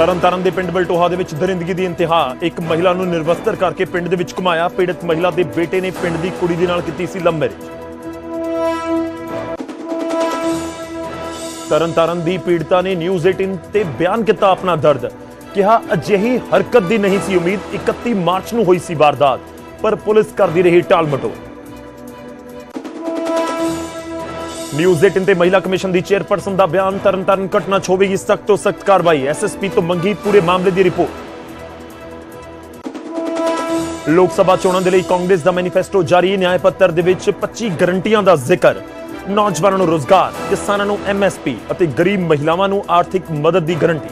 ਤਰਨਤਾਰਨ ਦੇ ਪਿੰਡ ਬਲਟੋਹਾ ਦੇ ਵਿੱਚ ਦਰਿੰਦਗੀ ਦੀ ਇੰਤਹਾ। ਇੱਕ ਮਹਿਲਾ ਨੂੰ ਨਿਰਵਸਤਰ ਕਰਕੇ ਪਿੰਡ ਦੇ ਵਿੱਚ ਘੁਮਾਇਆ। ਪੀੜਤ ਮਹਿਲਾ ਦੇ ਬੇਟੇ ਨੇ ਪਿੰਡ ਦੀ ਕੁੜੀ ਦੇ ਨਾਲ ਕੀਤੀ ਸੀ ਲਵ ਮੈਰਿਜ। ਤਰਨਤਾਰਨ ਦੀ ਪੀੜਤਾ ਨੇ ਨਿਊਜ਼ 18 ਤੇ ਬਿਆਨ ਕੀਤਾ ਆਪਣਾ ਦਰਦ। ਕਿਹਾ, ਅਜਿਹੀ ਹਰਕਤ ਦੀ ਨਹੀਂ ਸੀ ਉਮੀਦ। 31 ਮਾਰਚ ਨੂੰ ਹੋਈ ਸੀ ਵਾਰਦਾਤ। ਪਰ ਪੁਲਿਸ ਕਰਦੀ ਰਹੀ ਟਾਲ ਮਟੋਲ। ਨਿਊਜ਼ 18 ਤੇ ਮਹਿਲਾ ਕਮਿਸ਼ਨ ਦੀ ਚੇਅਰਪਰਸਨ ਦਾ ਬਿਆਨ ਤਰਨਤਾਰਨ ਘਟਨਾ 'ਚ ਹੋਵੇਗੀ ਸਖਤ ਤੋਂ ਸਖਤ ਕਾਰਵਾਈ ਐਸਐਸਪੀ ਤੋਂ ਮੰਗੀ ਪੂਰੇ ਮਾਮਲੇ ਦੀ ਰਿਪੋਰਟ। ਲੋਕ ਸਭਾ ਚੋਣਾਂ ਦੇ ਲਈ ਕਾਂਗਰਸ ਦਾ ਮੈਨੀਫੈਸਟੋ ਜਾਰੀ, ਨਿਆਂ ਪੱਤਰ ਦੇ ਵਿੱਚ 25 ਗਰੰਟੀਆਂ ਦਾ ਜ਼ਿਕਰ। ਨੌਜਵਾਨਾਂ ਨੂੰ ਰੋਜ਼ਗਾਰ, ਕਿਸਾਨਾਂ ਨੂੰ ਐਮਐਸਪੀ ਅਤੇ ਗਰੀਬ ਮਹਿਲਾਵਾਂ ਨੂੰ ਆਰਥਿਕ ਮਦਦ ਦੀ ਗਰੰਟੀ।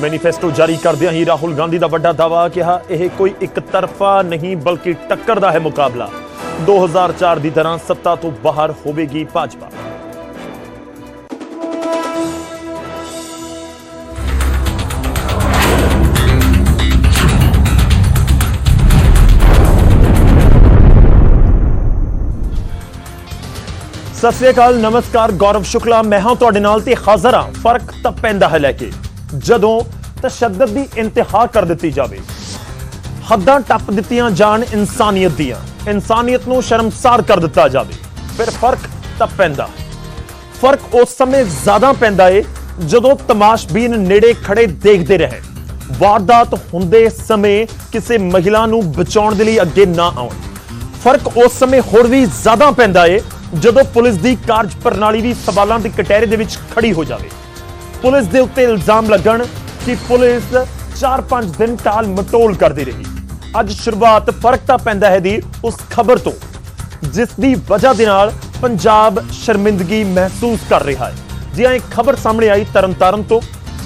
ਮੈਨੀਫੈਸਟੋ ਜਾਰੀ ਕਰਦਿਆਂ ਹੀ ਰਾਹੁਲ ਗਾਂਧੀ ਦਾ ਵੱਡਾ ਦਾਅਵਾ ਕਿਹਾ, ਇਹ ਕੋਈ ਇੱਕ ਤਰਫਾ ਨਹੀਂ, ਬਲਕਿ ਟੱਕਰ ਦਾ ਹੈ ਮੁਕਾਬਲਾ। 2004 ਦੀ ਤਰ੍ਹਾਂ ਸੱਤਾ ਤੋਂ ਬਾਹਰ ਹੋਵੇਗੀ ਭਾਜਪਾ। ਸਤਿ ਸ੍ਰੀ ਅਕਾਲ, ਨਮਸਕਾਰ, ਗੌਰਵ ਸ਼ੁਕਲਾ। ਮੈਂ ਹਾਂ ਤੁਹਾਡੇ ਨਾਲ ਤੇ ਹਾਜ਼ਰ ਹਾਂ। ਫ਼ਰਕ ਤਾਂ ਪੈਂਦਾ ਹੈ ਲੈ ਕੇ। ਜਦੋਂ ਤਸ਼ੱਦਦ ਦੀ ਇੰਤਹਾ ਕਰ ਦਿੱਤੀ ਜਾਵੇ, ਹੱਦਾਂ ਟੱਪ ਦਿੱਤੀਆਂ ਜਾਣ ਇਨਸਾਨੀਅਤ ਦੀਆਂ। ਇਨਸਾਨੀਅਤ ਨੂੰ ਸ਼ਰਮਸਾਰ ਕਰ ਦਿੱਤਾ ਜਾਵੇ। ਫਿਰ ਫ਼ਰਕ ਤਾਂ ਪੈਂਦਾ। ਫ਼ਰਕ ਉਸ ਸਮੇਂ ਜ਼ਿਆਦਾ ਪੈਂਦਾ ਏ, ਜਦੋਂ ਤਮਾਸ਼ਬੀਨ ਨੇੜੇ ਖੜੇ ਦੇਖਦੇ ਰਹੇ। ਵਾਰਦਾਤ ਹੁੰਦੇ ਸਮੇਂ ਕਿਸੇ ਮਹਿਲਾ ਨੂੰ ਬਚਾਉਣ ਦੇ ਲਈ ਅੱਗੇ ਨਾ ਆਉਣ। ਫ਼ਰਕ ਉਸ ਸਮੇਂ ਹੋਰ ਵੀ ਜ਼ਿਆਦਾ ਪੈਂਦਾ ਏ, ਜਦੋਂ ਪੁਲਿਸ ਦੀ ਕਾਰਜ ਪ੍ਰਣਾਲੀ ਵੀ ਸਵਾਲਾਂ ਦੇ ਕਟਹਿਰੇ ਦੇ ਵਿੱਚ ਖੜੀ ਹੋ ਜਾਵੇ। ਪੁਲਿਸ ਦੇ ਉੱਤੇ ਇਲਜ਼ਾਮ ਲੱਗਣ ਕਿ ਪੁਲਿਸ 4-5 ਦਿਨ ਟਾਲ ਮਟੋਲ ਕਰਦੀ ਰਹੀ। ਅੱਜ ਸ਼ੁਰੂਆਤ ਫ਼ਰਕ ਤਾਂ ਪੈਂਦਾ ਹੈ ਦੀ ਉਸ ਖਬਰ ਤੋਂ, ਜਿਸ ਦੀ ਵਜ੍ਹਾ ਦੇ ਨਾਲ ਪੰਜਾਬ ਸ਼ਰਮਿੰਦਗੀ ਮਹਿਸੂਸ ਕਰ ਰਿਹਾ ਹੈ। ਜੀ ਇਹ ਖਬਰ ਸਾਹਮਣੇ ਆਈ ਤਰਨਤਾਰਨ ਤੋਂ।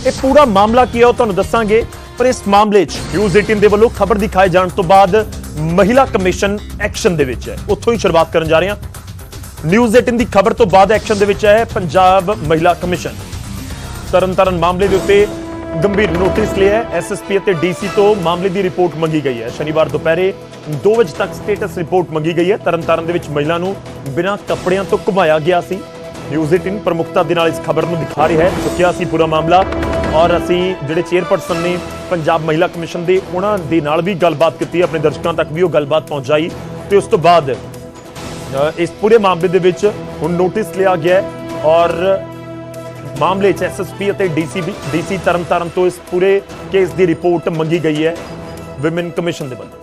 ਇਹ ਪੂਰਾ ਮਾਮਲਾ ਕੀ ਹੈ ਉਹ ਤੁਹਾਨੂੰ ਦੱਸਾਂਗੇ, ਪਰ ਇਸ ਮਾਮਲੇ 'ਚ ਨਿਊਜ਼ 18 ਦੇ ਵੱਲੋਂ ਖਬਰ ਦਿਖਾਏ ਜਾਣ ਤੋਂ ਬਾਅਦ ਮਹਿਲਾ ਕਮਿਸ਼ਨ ਐਕਸ਼ਨ ਦੇ ਵਿੱਚ ਹੈ। ਉੱਥੋਂ ਹੀ ਸ਼ੁਰੂਆਤ ਕਰਨ ਜਾ ਰਹੇ ਹਾਂ। ਨਿਊਜ਼ 18 ਦੀ ਖਬਰ ਤੋਂ ਬਾਅਦ ਐਕਸ਼ਨ ਦੇ ਵਿੱਚ ਹੈ ਪੰਜਾਬ ਮਹਿਲਾ ਕਮਿਸ਼ਨ। ਤਰਨਤਾਰਨ ਮਾਮਲੇ ਦੇ ਉੱਤੇ ਗੰਭੀਰ ਨੋਟਿਸ ਲਿਆ ਹੈ। ਐਸਐਸਪੀ ਅਤੇ ਡੀਸੀ ਤੋਂ ਮਾਮਲੇ ਦੀ ਰਿਪੋਰਟ ਮੰਗੀ ਗਈ ਹੈ। ਸ਼ਨੀਵਾਰ ਦੁਪਹਿਰੇ 2 ਵਜੇ ਤੱਕ ਸਟੇਟਸ ਰਿਪੋਰਟ ਮੰਗੀ ਗਈ ਹੈ। ਤਰਨਤਾਰਨ ਦੇ ਵਿੱਚ ਮਹਿਲਾ ਨੂੰ ਬਿਨਾਂ ਕੱਪੜਿਆਂ ਤੋਂ ਘੁਮਾਇਆ ਗਿਆ ਸੀ। ਨਿਊਜ਼ 18 ਪ੍ਰਮੁਖਤਾ ਦੇ ਨਾਲ ਇਸ ਖਬਰ ਨੂੰ ਦਿਖਾ ਰਿਹਾ ਹੈ। ਚੁੱਕਿਆ ਸੀ ਪੂਰਾ ਮਾਮਲਾ ਔਰ ਅਸੀਂ ਜਿਹੜੇ ਚੇਅਰਪਰਸਨ ਨੇ ਪੰਜਾਬ ਮਹਿਲਾ ਕਮਿਸ਼ਨ ਦੇ, ਉਹਨਾਂ ਦੇ ਨਾਲ ਵੀ ਗੱਲਬਾਤ ਕੀਤੀ ਆਪਣੇ ਦਰਸ਼ਕਾਂ ਤੱਕ ਵੀ ਉਹ ਗੱਲਬਾਤ ਪਹੁੰਚਾਈ। ਤੇ ਉਸ ਤੋਂ ਬਾਅਦ ਇਸ ਪੂਰੇ ਮਾਮਲੇ ਦੇ ਵਿੱਚ ਹੁਣ ਨੋਟਿਸ ਲਿਆ ਗਿਆ ਔਰ ਮਾਮਲੇ 'ਚ ਐਸਐਸਪੀ ਅਤੇ ਡੀਸੀਬੀ ਡੀਸੀ ਤਰਨਤਾਰਨ ਤੋਂ ਇਸ ਪੂਰੇ ਕੇਸ ਦੀ ਰਿਪੋਰਟ ਮੰਗੀ ਗਈ ਹੈ। ਵਿਮਨ ਕਮਿਸ਼ਨ ਦੇ ਵੱਲੋਂ।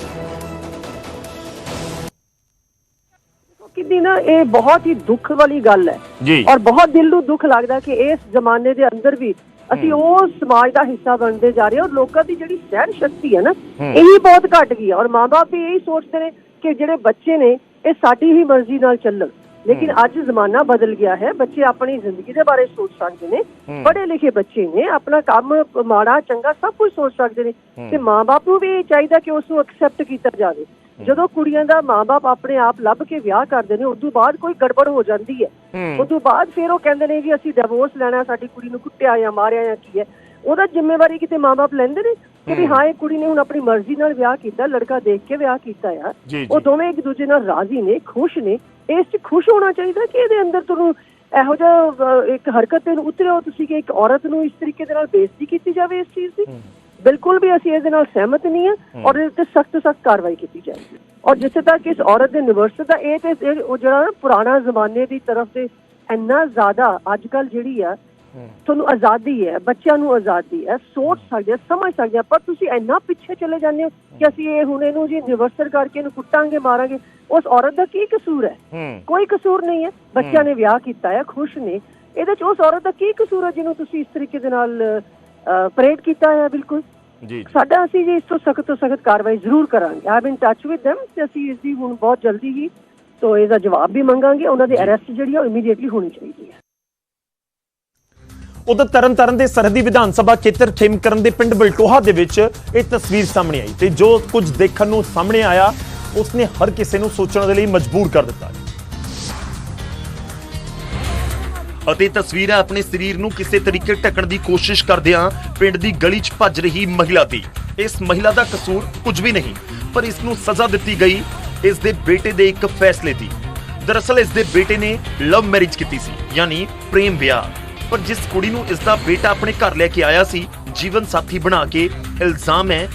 ਕਿੰਨੀ ਨਾ ਇਹ ਬਹੁਤ ਹੀ ਦੁੱਖ ਵਾਲੀ ਗੱਲ ਹੈ। ਜੀ। ਔਰ ਬਹੁਤ ਦਿਲ ਨੂੰ ਦੁੱਖ ਲੱਗਦਾ ਕਿ ਇਸ ਜ਼ਮਾਨੇ ਦੇ ਅੰਦਰ ਵੀ ਅਸੀਂ ਉਹ ਸਮਾਜ ਦਾ ਹਿੱਸਾ ਬਣਦੇ ਜਾ ਰਹੇ ਹਾਂ ਔਰ ਲੋਕਾਂ ਦੀ ਜਿਹੜੀ ਸਹਿਣ ਸ਼ਕਤੀ ਹੈ ਨਾ ਇਹ ਵੀ ਬਹੁਤ ਘਟ ਗਈ ਹੈ। ਔਰ ਮਾਪੇ ਵੀ ਇਹੀ ਸੋਚਦੇ ਨੇ ਕਿ ਜਿਹੜੇ ਬੱਚੇ ਨੇ ਇਹ ਸਾਡੀ ਹੀ ਮਰਜ਼ੀ ਨਾਲ ਚੱਲਣ। ਲੇਕਿਨ ਅੱਜ ਜ਼ਮਾਨਾ ਬਦਲ ਗਿਆ ਹੈ। ਬੱਚੇ ਆਪਣੀ ਜ਼ਿੰਦਗੀ ਦੇ ਬਾਰੇ ਸੋਚ ਸਕਦੇ ਨੇ। ਪੜ੍ਹੇ ਲਿਖੇ ਬੱਚੇ ਨੇ। ਆਪਣਾ ਕੰਮ ਮਾੜਾ ਚੰਗਾ ਸਭ ਕੁਝ ਸੋਚ ਸਕਦੇ ਨੇ। ਤੇ ਮਾਪੇ ਨੂੰ ਵੀ ਇਹ ਚਾਹੀਦਾ ਕਿ ਉਸ ਨੂੰ ਐਕਸੈਪਟ ਕੀਤਾ ਜਾਵੇ। ਜਦੋਂ ਕੁੜੀਆਂ ਦਾ ਮਾਪੇ ਆਪਣੇ ਆਪ ਲੱਭ ਕੇ ਵਿਆਹ ਕਰਦੇ ਨੇ ਉਸ ਤੋਂ ਬਾਅਦ ਕੋਈ ਗੜਬੜ ਹੋ ਜਾਂਦੀ ਹੈ। ਉਸ ਤੋਂ ਬਾਅਦ ਫਿਰ ਉਹ ਕਹਿੰਦੇ ਨੇ ਵੀ ਅਸੀਂ ਡਿਵੋਰਸ ਲੈਣਾ ਸਾਡੀ ਕੁੜੀ ਨੂੰ ਕੁੱਟਿਆ ਜਾਂ ਮਾਰਿਆ ਜਾਂ ਕੀ ਹੈ। ਉਹਦਾ ਜ਼ਿੰਮੇਵਾਰੀ ਕਿਤੇ ਮਾਪੇ ਲੈਂਦੇ ਨੇ? ਕਿ ਵੀ ਹਾਂ। ਇਹ ਕੁੜੀ ਨੇ ਹੁਣ ਆਪਣੀ ਮਰਜ਼ੀ ਨਾਲ ਵਿਆਹ ਕੀਤਾ ਲੜਕਾ ਦੇਖ ਕੇ ਵਿਆਹ ਕੀਤਾ ਆ। ਜੀ, ਜੀ। ਉਹ ਦੋਵੇਂ ਇੱਕ ਦੂਜੇ ਨਾਲ ਰਾਜ਼ੀ ਨੇ ਖੁਸ਼ ਨੇ। ਇਸ 'ਚ ਖੁਸ਼ ਹੋਣਾ ਚਾਹੀਦਾ ਕਿ ਇਹਦੇ ਅੰਦਰ ਤੁਹਾਨੂੰ ਇਹੋ ਜਿਹਾ ਇੱਕ ਹਰਕਤ ਤੇ ਉਤਰਿਓ ਤੁਸੀਂ ਕਿ ਇੱਕ ਔਰਤ ਨੂੰ ਇਸ ਤਰੀਕੇ ਦੇ ਨਾਲ ਬੇਇੱਜ਼ਤੀ ਕੀਤੀ ਜਾਵੇ ਇਸ ਚੀਜ਼ ਦੀ? ਬਿਲਕੁਲ ਵੀ ਅਸੀਂ ਇਹਦੇ ਨਾਲ ਸਹਿਮਤ ਨਹੀਂ ਹਾਂ ਔਰ ਇਸ ਤੇ ਸਖਤ ਸਖਤ ਕਾਰਵਾਈ ਕੀਤੀ ਜਾਏਗੀ। ਔਰ ਜਿੱਥੇ ਤੱਕ ਇਸ ਔਰਤ ਦੇ ਨਿਵਰਸ ਦਾ ਇਹ ਤੇ ਉਹ ਜਿਹੜਾ ਪੁਰਾਣਾ ਜ਼ਮਾਨੇ ਦੀ ਤਰਫ ਤੇ ਇੰਨਾ ਜ਼ਿਆਦਾ ਅੱਜ ਕੱਲ ਜਿਹੜੀ ਆ ਤੁਹਾਨੂੰ ਆਜ਼ਾਦੀ ਹੈ ਬੱਚਿਆਂ ਨੂੰ ਆਜ਼ਾਦੀ ਹੈ ਸੋਚ ਸਕਦੇ ਸਮਝ ਸਕਦੇ ਆ ਪਰ ਤੁਸੀਂ ਇੰਨਾ ਪਿੱਛੇ ਚਲੇ ਜਾਂਦੇ ਹੋ ਕਿ ਅਸੀਂ ਇਹ ਹੁਣ ਇਹਨੂੰ ਜੀ ਨਿਵਰਸਰ ਕਰਕੇ ਇਹਨੂੰ ਕੁੱਟਾਂਗੇ ਮਾਰਾਂਗੇ ਉਸ ਔਰਤ ਦਾ ਕੀ ਕਸੂਰ ਹੈ? ਕੋਈ ਕਸੂਰ ਨਹੀਂ ਹੈ। ਬੱਚਿਆਂ ਨੇ ਵਿਆਹ ਕੀਤਾ ਹੈ ਖੁਸ਼ ਨੇ। ਇਹਦੇ ਚ ਉਸ ਔਰਤ ਦਾ ਕੀ ਕਸੂਰ ਹੈ ਜਿਹਨੂੰ ਤੁਸੀਂ ਇਸ ਤਰੀਕੇ ਦੇ ਨਾਲ ਪਰੇਡ ਕੀਤਾ ਹੈ ਬਿਲਕੁਲ? ਜੀ। ਸਾਡਾ ਅਸੀਂ ਜੀ ਇਸ ਤੋਂ ਸਖਤ ਤੋਂ ਸਖਤ ਕਾਰਵਾਈ ਜ਼ਰੂਰ ਕਰਾਂਗੇ। I been touch with them ਤੇ ਅਸੀਂ ਇਸ ਦੀ ਹੁਣ ਬਹੁਤ ਜਲਦੀ ਹੀ ਤੋਂ ਇਹਦਾ ਜਵਾਬ ਵੀ ਮੰਗਾਂਗੇ। ਉਹਨਾਂ ਦੀ ਅਰੈਸਟ ਜਿਹੜੀ ਉਹ ਇਮੀਡੀਏਟਲੀ ਹੋਣੀ ਚਾਹੀਦੀ ਹੈ। ਉਧਰ ਤਰਨਤਾਰਨ ਦੇ ਸਰਹੱਦੀ ਵਿਧਾਨ ਸਭਾ ਖੇਤਰ ਖੇਮਕਰਨ ਦੇ ਪਿੰਡ ਬਲਟੋਹਾ ਦੇ ਵਿੱਚ ਇਹ ਤਸਵੀਰ ਸਾਹਮਣੇ ਆਈ ਤੇ ਜੋ ਕੁਝ ਦੇਖਣ ਨੂੰ ਸਾਹਮਣੇ ਆਇਆ, ਉਸਨੇ ਹਰ ਕਿਸੇ ਨੂੰ ਸੋਚਣ ਦੇ ਲਈ ਮਜਬੂਰ ਕਰ ਦਿੱਤਾ। ਅਤੇ ਤਸਵੀਰਾਂ ਆਪਣੇ ਸਰੀਰ ਨੂੰ ਕਿਸੇ ਤਰੀਕੇ ਢੱਕਣ ਦੀ ਕੋਸ਼ਿਸ਼ ਕਰਦਿਆਂ ਪਿੰਡ ਦੀ ਗਲੀ 'ਚ ਭੱਜ ਰਹੀ ਮਹਿਲਾ ਦੀ। ਇਸ ਮਹਿਲਾ ਦਾ ਕਸੂਰ ਕੁਝ ਵੀ ਨਹੀਂ, ਪਰ ਇਸ ਨੂੰ ਸਜ਼ਾ ਦਿੱਤੀ ਗਈ ਇਸ ਦੇ ਬੇਟੇ ਦੇ ਇੱਕ ਫੈਸਲੇ ਦੀ। ਦਰਅਸਲ ਇਸ ਦੇ ਬੇਟੇ ਨੇ ਲਵ ਮੈਰਿਜ ਕੀਤੀ ਸੀ, ਯਾਨੀ ਪ੍ਰੇਮ ਵਿਆਹ। ਪਰ ਜਿਸ ਕੁੜੀ ਨੂੰ ਇਸ ਦਾ ਬੇਟਾ ਆਪਣੇ ਘਰ ਲੈ ਕੇ ਆਇਆ ਸੀ ਜੀਵਨ ਸਾਥੀ ਬਣਾ ਕੇ ਇਲਜ਼ਾਮ ਹੈ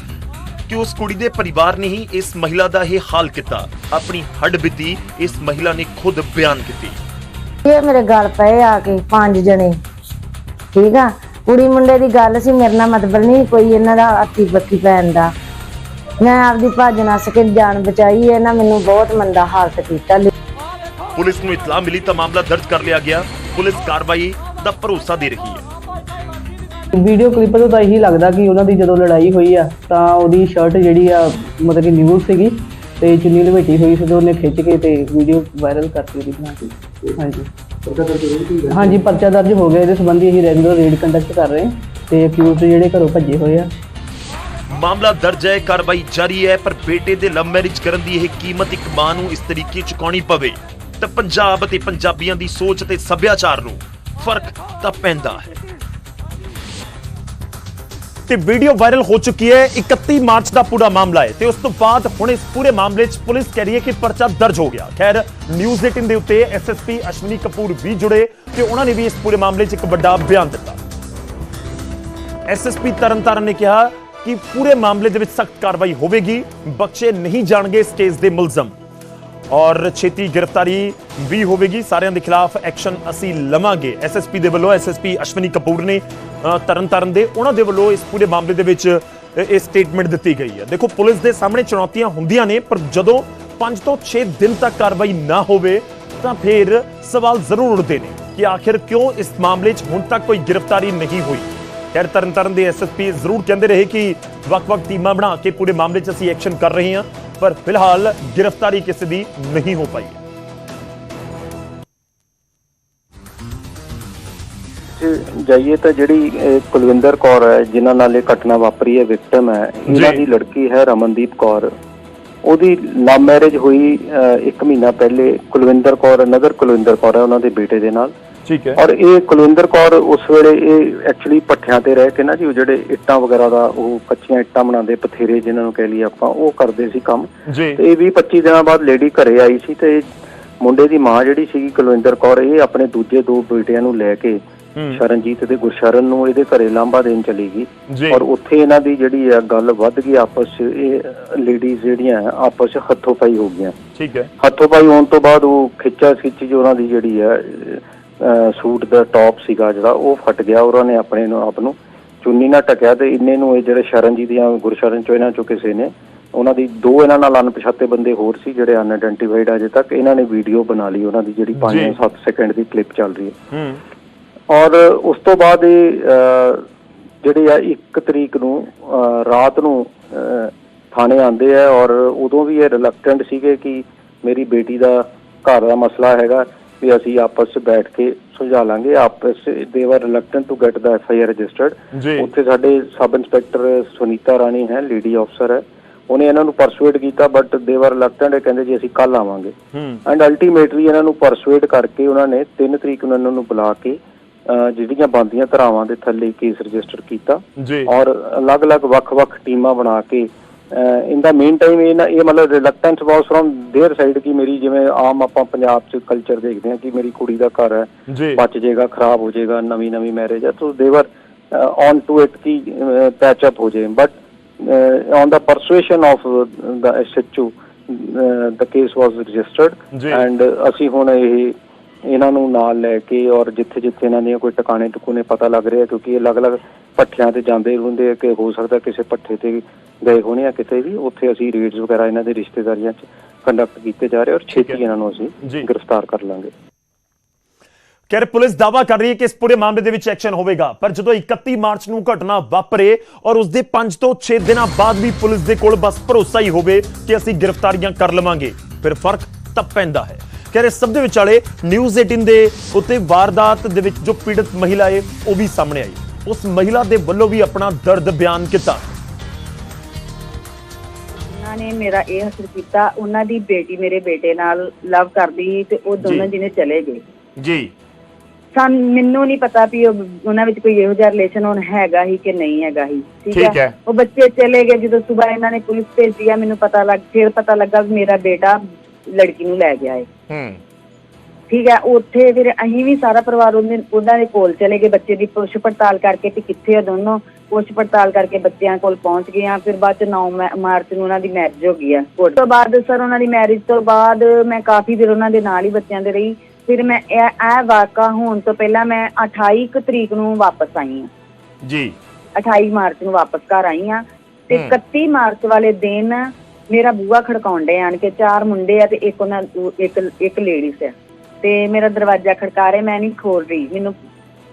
ਕਿ ਉਸ ਕੁੜੀ ਦੇ ਪਰਿਵਾਰ ਨੇ ਹੀ ਇਸ ਮਹਿਲਾ ਦਾ ਇਹ ਹਾਲ ਕੀਤਾ। ਆਪਣੀ ਹੱਡਬੀਤੀ ਇਸ ਮਹਿਲਾ ਨੇ ਖੁਦ ਬਿਆਨ ਕੀਤੀ। ਇਹ ਮੇਰੇ ਗੱਲ ਪਏ ਆ ਕੇ ਪੰਜ ਜਣੇ। ਠੀਕ ਆ? ਕੁੜੀ ਮੁੰਡੇ ਦੀ ਗੱਲ ਸੀ ਮੇਰੇ ਨਾਲ ਮਤਲਬ ਨਹੀਂ ਕੋਈ ਇਹਨਾਂ ਦਾ ਅੱਤੀ ਬੱਤੀ ਪੈਣ ਦਾ। ਮੈਂ ਆਪਦੀ ਭੱਜ ਨੱਸ ਕੇ ਜਾਨ ਬਚਾਈ ਇਹਨਾਂ ਮੈਨੂੰ ਬਹੁਤ ਮੰਦਾ ਹਾਲਤ ਕੀਤਾ। ਪੁਲਿਸ ਨੂੰ ਇਤਲਾਹ ਮਿਲੀ ਤਾਂ ਮਾਮਲਾ ਦਰਜ ਕਰ ਲਿਆ ਗਿਆ। ਪੁਲਿਸ ਕਾਰਵਾਈ ਦਾ ਭਰੋਸਾ ਦੇ ਰਹੀ ਹੈ। ਵੀਡੀਓ ਕਲਿੱਪ ਤੋਂ ਤਾਂ ਇਹੀ ਲੱਗਦਾ ਕਿ ਉਹਨਾਂ ਦੀ ਜਦੋਂ ਲੜਾਈ ਹੋਈ ਆ ਤਾਂ ਉਹਦੀ ਸ਼ਰਟ ਜਿਹੜੀ ਆ ਮਤਲਬ ਕਿ ਨਿਊਡ ਸੀਗੀ ਤੇ ਚੁੰਨੀ ਲਪੇਟੀ ਹੋਈ ਸੀ ਤੇ ਉਹਨੇ ਖਿੱਚ ਕੇ ਤੇ ਵੀਡੀਓ ਵਾਇਰਲ ਕਰਤੀ ਉਹਦੀ ਬਣਾ ਕੇ ਹਾਂਜੀ। ਹਾਂਜੀ ਪਰਚਾ ਦਰਜ ਹੋ ਗਿਆ। ਇਹਦੇ ਸੰਬੰਧੀ ਅਸੀਂ ਰੈਗੂਲਰ ਰੇਡ ਕੰਡਕਟ ਕਰ ਰਹੇ ਹਾਂ ਤੇ ਅਕਿਊਜ਼ਡ ਜਿਹੜੇ ਘਰੋਂ ਭੱਜੇ ਹੋਏ ਆ। ਮਾਮਲਾ ਦਰਜ ਹੈ ਕਾਰਵਾਈ ਜਾਰੀ ਹੈ ਪਰ ਬੇਟੇ ਦੇ ਲਵ ਮੈਰਿਜ ਕਰਨ ਦੀ ਇਹ ਕੀਮਤ ਇੱਕ ਮਾਂ ਨੂੰ ਇਸ ਤਰੀਕੇ ਚੁਕਾਉਣੀ ਪਵੇ। ਤਾਂ ਪੰਜਾਬ ਅਤੇ ਪੰਜਾਬੀਆਂ ਦੀ ਸੋਚ ਤੇ ਸੱਭਿਆਚਾਰ ਨੂੰ ਫ਼ਰਕ ਤਾਂ ਪੈਂਦਾ ਹੈ। ਤੇ ਵੀਡੀਓ ਵਾਇਰਲ ਹੋ ਚੁੱਕੀ ਹੈ 31 ਮਾਰਚ ਦਾ ਪੂਰਾ ਮਾਮਲਾ ਹੈ ਤੇ ਉਸ ਤੋਂ ਬਾਅਦ ਹੁਣ ਇਸ ਪੂਰੇ ਮਾਮਲੇ 'ਚ ਪੁਲਿਸ ਕਹਿ ਰਹੀ ਹੈ ਕਿ ਪਰਚਾ ਦਰਜ ਹੋ ਗਿਆ। ਖੈਰ ਨਿਊਜ਼ 18 ਦੇ ਉੱਤੇ ਐਸਐਸਪੀ ਅਸ਼ਵਨੀ ਕਪੂਰ ਵੀ ਜੁੜੇ ਤੇ ਉਹਨਾਂ ਨੇ ਵੀ ਇਸ ਪੂਰੇ ਮਾਮਲੇ 'ਚ ਇੱਕ ਵੱਡਾ ਬਿਆਨ ਦਿੱਤਾ। ਐਸਐਸਪੀ ਤਰਨਤਾਰਨ ਨੇ ਕਿਹਾ ਕਿ ਪੂਰੇ ਮਾਮਲੇ ਦੇ ਵਿੱਚ ਸਖਤ ਕਾਰਵਾਈ ਹੋਵੇਗੀ, ਬਖਸ਼ੇ ਨਹੀਂ ਜਾਣਗੇ ਸਟੇਜ ਦੇ ਮੁਲਜ਼ਮ। ਔਰ ਛੇਤੀ ਗ੍ਰਿਫਤਾਰੀ ਵੀ ਹੋਵੇਗੀ। ਸਾਰਿਆਂ ਦੇ ਖਿਲਾਫ ਐਕਸ਼ਨ ਅਸੀਂ ਲਵਾਂਗੇ। ਐਸਐਸਪੀ ਦੇ ਵੱਲੋਂ ਐਸਐਸਪੀ ਅਸ਼ਵਨੀ ਕਪੂਰ ਨੇ ਅ, ਤਰਨਤਾਰਨ ਦੇ ਉਹਨਾਂ ਦੇ ਵੱਲੋਂ ਇਸ ਪੂਰੇ ਮਾਮਲੇ ਦੇ ਵਿੱਚ ਇਹ ਸਟੇਟਮੈਂਟ ਦਿੱਤੀ ਗਈ ਹੈ। ਦੇਖੋ ਪੁਲਿਸ ਦੇ ਸਾਹਮਣੇ ਚੁਣੌਤੀਆਂ ਹੁੰਦੀਆਂ ਨੇ ਪਰ ਜਦੋਂ 5 ਤੋਂ 6 ਦਿਨ ਤੱਕ ਕਾਰਵਾਈ ਨਾ ਹੋਵੇ ਤਾਂ ਫਿਰ ਸਵਾਲ ਜ਼ਰੂਰ ਉੱਠਦੇ ਨੇ ਕਿ ਆਖਿਰ ਕਿਉਂ ਇਸ ਮਾਮਲੇ 'ਚ ਹੁਣ ਤੱਕ ਕੋਈ ਗ੍ਰਿਫਤਾਰੀ ਨਹੀਂ ਹੋਈ? ਖੈਰ ਤਰਨਤਾਰਨ ਦੇ ਐਸਐਸਪੀ ਜ਼ਰੂਰ ਕਹਿੰਦੇ ਰਹੇ ਕਿ ਵੱਖ-ਵੱਖ ਟੀਮਾਂ ਬਣਾ ਕੇ ਪੂਰੇ ਮਾਮਲੇ 'ਚ ਅਸੀਂ ਐਕਸ਼ਨ ਕਰ ਰਹੇ ਹਾਂ। ਪਰ ਫਿਲਹਾਲ ਗ੍ਰਿਫਤਾਰੀ ਕਿਸੇ ਦੀ ਨਹੀਂ ਹੋ ਪਾਈ ਜੇ ਜਾਈਏ ਤਾਂ ਜਿਹੜੀ ਕੁਲਵਿੰਦਰ ਕੌਰ ਹੈ ਜਿਨ੍ਹਾਂ ਨਾਲ ਇਹ ਘਟਨਾ ਵਾਪਰੀ ਹੈ ਵਿਕਟਮ ਹੈ ਇਹਨਾਂ। ਦੀ ਲੜਕੀ ਹੈ ਰਮਨਦੀਪ ਕੌਰ ਉਹਦੀ ਲਵ ਮੈਰਿਜ ਹੋਈ ਅਹ, ਇੱਕ ਮਹੀਨਾ ਪਹਿਲੇ ਕੁਲਵਿੰਦਰ ਕੌਰ ਨਗਰ ਕੁਲਵਿੰਦਰ ਕੌਰ ਹੈ ਉਹਨਾਂ ਦੇ ਬੇਟੇ ਦੇ ਨਾਲ ਠੀਕ ਹੈ। ਔਰ ਇਹ ਕੁਲਵਿੰਦਰ ਕੌਰ ਉਸ ਵੇਲੇ ਇਹ ਐਕਚੁਅਲੀ ਪੱਠਿਆਂ ਤੇ ਰਹਿ ਕੇ ਨਾ ਜੀ ਉਹ ਜਿਹੜੇ ਇੱਟਾਂ ਵਗੈਰਾ ਦਾ ਉਹ ਕੱਚੀਆਂ ਇੱਟਾਂ ਬਣਾਉਂਦੇ ਪਥੇਰੇ ਜਿਨ੍ਹਾਂ ਨੂੰ ਕਹਿ ਲਈਏ ਆਪਾਂ ਉਹ ਕਰਦੇ ਸੀ ਕੰਮ। ਤੇ ਇਹ 20 25 ਦਿਨਾਂ ਬਾਅਦ ਲੇਡੀ ਘਰੇ ਆਈ ਸੀ ਤੇ ਮੁੰਡੇ ਦੀ ਮਾਂ ਜਿਹੜੀ ਸੀਗੀ ਕੁਲਵਿੰਦਰ ਕੌਰ ਇਹ ਆਪਣੇ ਦੂਜੇ ਦੋ ਬੇਟਿਆਂ ਨੂੰ ਲੈ ਕੇ ਹੂੰ। ਸ਼ਰਨਜੀਤ ਤੇ ਗੁਰਸ਼ਰਨ ਨੂੰ ਇਹਦੇ ਘਰੇ ਲਾਂਭਾ ਦੇਣ ਚਲੀ ਗਈ। ਔਰ ਉੱਥੇ ਇਹਨਾਂ ਦੀ ਜਿਹੜੀ ਆ ਗੱਲ ਵੱਧ ਗਈ ਆਪਸ 'ਚ ਇਹ ਲੇਡੀਜ਼ ਜਿਹੜੀਆਂ ਆਪਸ 'ਚ ਹੱਥੋਂ-ਪਾਈ ਹੋ ਗਈਆਂ। ਠੀਕ ਹੈ। ਹੱਥੋਂ-ਪਾਈ ਹੋਣ ਤੋਂ ਬਾਅਦ ਉਹ ਖਿੱਚਾ ਖਿੱਚੀ ਜੋ ਉਹਨਾਂ ਦੀ ਜਿਹੜੀ ਆ ਅਹ, ਸੂਟ ਦਾ ਟੌਪ ਸੀਗਾ ਜਿਹੜਾ ਉਹ ਫਟ ਗਿਆ ਉਹਨਾਂ ਨੇ ਆਪਣੇ ਨੂੰ ਆਪ ਨੂੰ ਚੁੰਨੀ ਨਾਲ ਟਕਿਆ ਤੇ ਇੰਨੇ ਨੂੰ ਇਹ ਜਿਹੜੇ ਸ਼ਰਨਜੀਤ ਜਾਂ ਗੁਰਸ਼ਰਨ ਚੋਂ ਇਹਨਾਂ ਚੋਂ ਕਿਸੇ ਨੇ ਉਹਨਾਂ ਦੀ ਦੋ ਇਹਨਾਂ ਨਾਲ ਅਣਪਛਾਤੇ ਬੰਦੇ ਹੋਰ ਸੀ ਜਿਹੜੇ ਅਨਆਇਡੈਂਟੀਫਾਈਡ ਅਜੇ ਤੱਕ ਇਹਨਾਂ ਨੇ ਵੀਡੀਓ ਬਣਾ ਲਈ ਉਹਨਾਂ ਦੀ ਜਿਹੜੀ 5-7 ਸੈਕਿੰਡ ਦੀ ਕਲਿੱਪ ਚੱਲ ਰਹੀ ਹੈ। ਹੂੰ। ਔਰ ਉਸ ਤੋਂ ਬਾਅਦ ਇਹ ਜਿਹੜੇ ਆ 1 ਤਰੀਕ ਨੂੰ ਰਾਤ ਨੂੰ ਥਾਣੇ ਆਂਦੇ ਆ ਔਰ ਉਦੋਂ ਵੀ ਇਹ ਰਿਲੈਕਟੈਂਟ ਸੀਗੇ ਕਿ ਮੇਰੀ ਬੇਟੀ ਦਾ ਘਰ ਦਾ ਮਸਲਾ ਹੈਗਾ। ਵੀ ਅਸੀਂ ਆਪਸ ਵਿੱਚ ਬੈਠ ਕੇ ਸੁਲਝਾ ਲਾਂਗੇ। ਆਪਸ they were reluctant to get the F I R registered ਉੱਥੇ ਸਾਡੇ ਸਬ ਇੰਸਪੈਕਟਰ ਸੁਨੀਤਾ ਰਾਣੀ ਹੈ ਲੇਡੀ ਅਫਸਰ ਹੈ। ਉਹਨੇ ਇਹਨਾਂ ਨੂੰ ਪਰਸੂਏਟ ਕੀਤਾ ਬਟ ਦੇ ਵਰ ਰਿਲੈਕਟੈਂਟ ਕਹਿੰਦੇ ਜੀ ਅਸੀਂ ਕੱਲ ਆਵਾਂਗੇ। ਐਂਡ ਅਲਟੀਮੇਟਲੀ ਇਹਨਾਂ ਨੂੰ ਪਰਸੂਏਟ ਕਰਕੇ ਉਹਨਾਂ ਨੇ 3 ਤਰੀਕ ਨੂੰ ਇਹਨਾਂ ਨੂੰ ਬੁਲਾ ਕੇ ਜਿਹੜੀਆਂ ਬੰਦੀਆਂ ਧਰਾਵਾਂ ਦੇ ਥੱਲੇ ਕੇਸ ਰਜਿਸਟਰ ਕੀਤਾ। ਔਰ ਅਲੱਗ-ਅਲੱਗ ਵੱਖ-ਵੱਖ ਟੀਮਾਂ ਬਣਾ ਕੇ ਇਨ ਦਾ ਮੇਨ ਟਾਈਮ ਇਹ ਨਾ ਇਹ ਮਤਲਬ reluctance was from there side ਕਿ ਮੇਰੀ ਜਿਵੇਂ ਆਮ ਆਪਾਂ ਪੰਜਾਬ 'ਚ ਕਲਚਰ ਦੇਖਦੇ ਹਾਂ ਕਿ ਮੇਰੀ ਕੁੜੀ ਦਾ ਘਰ ਹੈ ਜੀ ਬਚ ਜਾਏਗਾ ਖਰਾਬ ਹੋ ਜਾਏਗਾ ਨਵੀਂ ਨਵੀਂ ਮੈਰਿਜ ਹੈ so they were on to it Ki patch up ਹੋ ਜਾਏ but on the persuasion of the SHO the case was registered ਜੀ। ਐਂਡ ਅਸੀਂ ਹੁਣ ਇਹ ਇਹਨਾਂ ਨੂੰ ਨਾਲ ਲੈ ਕੇ ਔਰ ਜਿੱਥੇ ਜਿੱਥੇ ਇਹਨਾਂ ਦੀਆਂ ਕੋਈ ਟਿਕਾਣੇ ਟੁਕੂਨੇ ਪਤਾ ਲੱਗ ਰਿਹਾ ਕਿਉਂਕਿ ਇਹ ਅਲੱਗ-ਅਲੱਗ ਪੱਠਿਆਂ ਤੇ ਜਾਂਦੇ ਹੁੰਦੇ ਆ ਕਿ ਹੋ ਸਕਦਾ ਕਿਸੇ ਪੱਠੇ ਤੇ ਗਏ ਹੋਣੇ ਆ ਕਿਤੇ ਵੀ ਉੱਥੇ ਅਸੀਂ ਰੇਡਸ ਵਗੈਰਾ ਇਹਨਾਂ ਦੇ ਰਿਸ਼ਤੇਦਾਰੀਆਂ 'ਚ ਕੰਡਕਟ ਕੀਤੇ ਜਾ ਰਹੇ ਔਰ ਛੇਤੀ ਇਹਨਾਂ ਨੂੰ। ਅਸੀਂ ਗ੍ਰਿਫਤਾਰ ਕਰ ਲਾਂਗੇ। ਖੈਰ ਪੁਲਿਸ ਦਾਵਾ ਕਰ ਰਹੀ ਹੈ ਕਿ ਇਸ ਪੂਰੇ ਮਾਮਲੇ ਦੇ ਵਿੱਚ ਐਕਸ਼ਨ ਹੋਵੇਗਾ ਪਰ ਜਦੋਂ 31 ਮਾਰਚ ਨੂੰ ਘਟਨਾ ਵਾਪਰੇ ਔਰ ਉਸ ਦੇ 5 ਤੋਂ 6 ਦਿਨਾਂ ਬਾਅਦ ਵੀ ਪੁਲਿਸ ਦੇ ਕੋਲ ਬਸ ਭਰੋਸਾ ਹੀ ਹੋਵੇ ਕਿ ਅਸੀਂ ਗ੍ਰਿਫਤਾਰੀਆਂ ਕਰ ਲਵਾਂਗੇ ਫਿਰ ਫ਼ਰਕ ਤਾਂ ਪੈਂਦਾ ਹੈ। ਖੈਰ ਇਸ ਸਭ ਦੇ ਵਿਚਾਲੇ ਨਿਊਜ਼ 18 ਦੇ ਉੱਤੇ ਵਾਰਦਾਤ ਦੇ ਵਿੱਚ ਜੋ ਪੀੜਤ ਮਹਿਲਾ ਹੈ ਉਹ ਵੀ ਸਾਹਮਣੇ ਆਈ। ਉਸ ਮਹਿਲਾ ਦੇ ਵੱਲੋਂ ਵੀ ਆਪਣਾ ਦਰਦ ਬਿਆਨ ਕੀਤਾ। ਉਹਨਾਂ ਨੇ ਮੇਰਾ ਇਹ ਹਾਸਲ ਕੀਤਾ ਉਹਨਾਂ ਦੀ ਬੇਟੀ ਮੇਰੇ ਬੇਟੇ ਨਾਲ ਲਵ ਕਰਦੀ ਸੀ ਤੇ ਉਹ ਦੋਨੋਂ ਜਿਹਨੇ ਚਲੇ ਗਏ। ਜੀ। ਸਾਨ ਮੈਨੂੰ ਨਹੀਂ ਪਤਾ ਵੀ ਉਹ ਉਹਨਾਂ ਵਿੱਚ ਕੋਈ ਇਹੋ ਜਿਹਾ ਰਿਲੇਸ਼ਨ ਹੁਣ ਹੈਗਾ ਹੀ ਕਿ ਨਹੀਂ ਹੈਗਾ ਹੀ ਠੀਕ ਹੈ। ਉਹ ਬੱਚੇ ਚਲੇ ਗਏ ਜਦੋਂ ਸਵੇਰ ਇਹਨਾਂ ਨੇ ਪੁਲਿਸ ਭੇਜੀ ਆ ਮੈਨੂੰ ਪਤਾ ਲੱਗ ਫਿਰ ਪਤਾ ਲੱਗਾ ਵੀ ਮੇਰਾ ਬੇਟਾ ਲੜਕੀ ਨੂੰ ਲੈ ਗਿਆ ਹੈ ਹੂੰ। ਠੀਕ ਹੈ ਉੱਥੇ ਫਿਰ ਅਸੀਂ ਵੀ ਸਾਰਾ ਪਰਿਵਾਰ ਉਹਦੇ ਉਹਨਾਂ ਦੇ ਕੋਲ ਚਲੇ ਗਏ ਬੱਚੇ ਦੀ ਪੁੱਛ ਪੜਤਾਲ ਕਰਕੇ ਕਿ ਕਿੱਥੇ ਆ ਦੋਨੋਂ। ਪੁੱਛ ਪੜਤਾਲ ਕਰਕੇ ਬੱਚਿਆਂ ਕੋਲ ਪਹੁੰਚ ਗਏ ਆ ਫਿਰ ਬਾਅਦ ਚ 9 ਮਾ- ਮਾਰਚ ਨੂੰ ਉਹਨਾਂ ਦੀ ਮੈਰਿਜ ਹੋ ਗਈ ਆ। ਉਸ ਤੋਂ ਬਾਅਦ ਸਰ ਉਹਨਾਂ ਦੀ ਮੈਰਿਜ ਤੋਂ ਬਾਅਦ ਮੈਂ ਕਾਫੀ ਦਿਨ ਉਹਨਾਂ ਦੇ ਨਾਲ ਹੀ ਬੱਚਿਆਂ ਦੇ ਰਹੀ। ਫਿਰ ਮੈਂ ਇਹ ਇਹ ਵਾਕਾ ਹੋਣ ਤੋਂ ਪਹਿਲਾਂ ਮੈਂ 28 ਕੁ ਤਰੀਕ ਨੂੰ ਵਾਪਸ ਆਈ ਆ ਜੀ। 28 ਮਾਰਚ ਨੂੰ ਵਾਪਸ ਘਰ ਆਈ ਆ ਤੇ ਹਮ। 31 ਮਾਰਚ ਵਾਲੇ ਦਿਨ ਮੇਰਾ ਬੂਆ ਖੜਕਾਉਂਦੇ ਆਣ ਕੇ ਚਾਰ ਮੁੰਡੇ ਆ ਤੇ ਇੱਕ ਉਹਨਾਂ ਇੱਕ ਇੱਕ ਲੇਡੀਜ਼ ਆ। ਤੇ ਮੇਰਾ ਦਰਵਾਜ਼ਾ ਖੜਕਾ ਰਹੇ ਮੈਂ ਨਹੀਂ ਖੋਲ ਰਹੀ। ਮੈਨੂੰ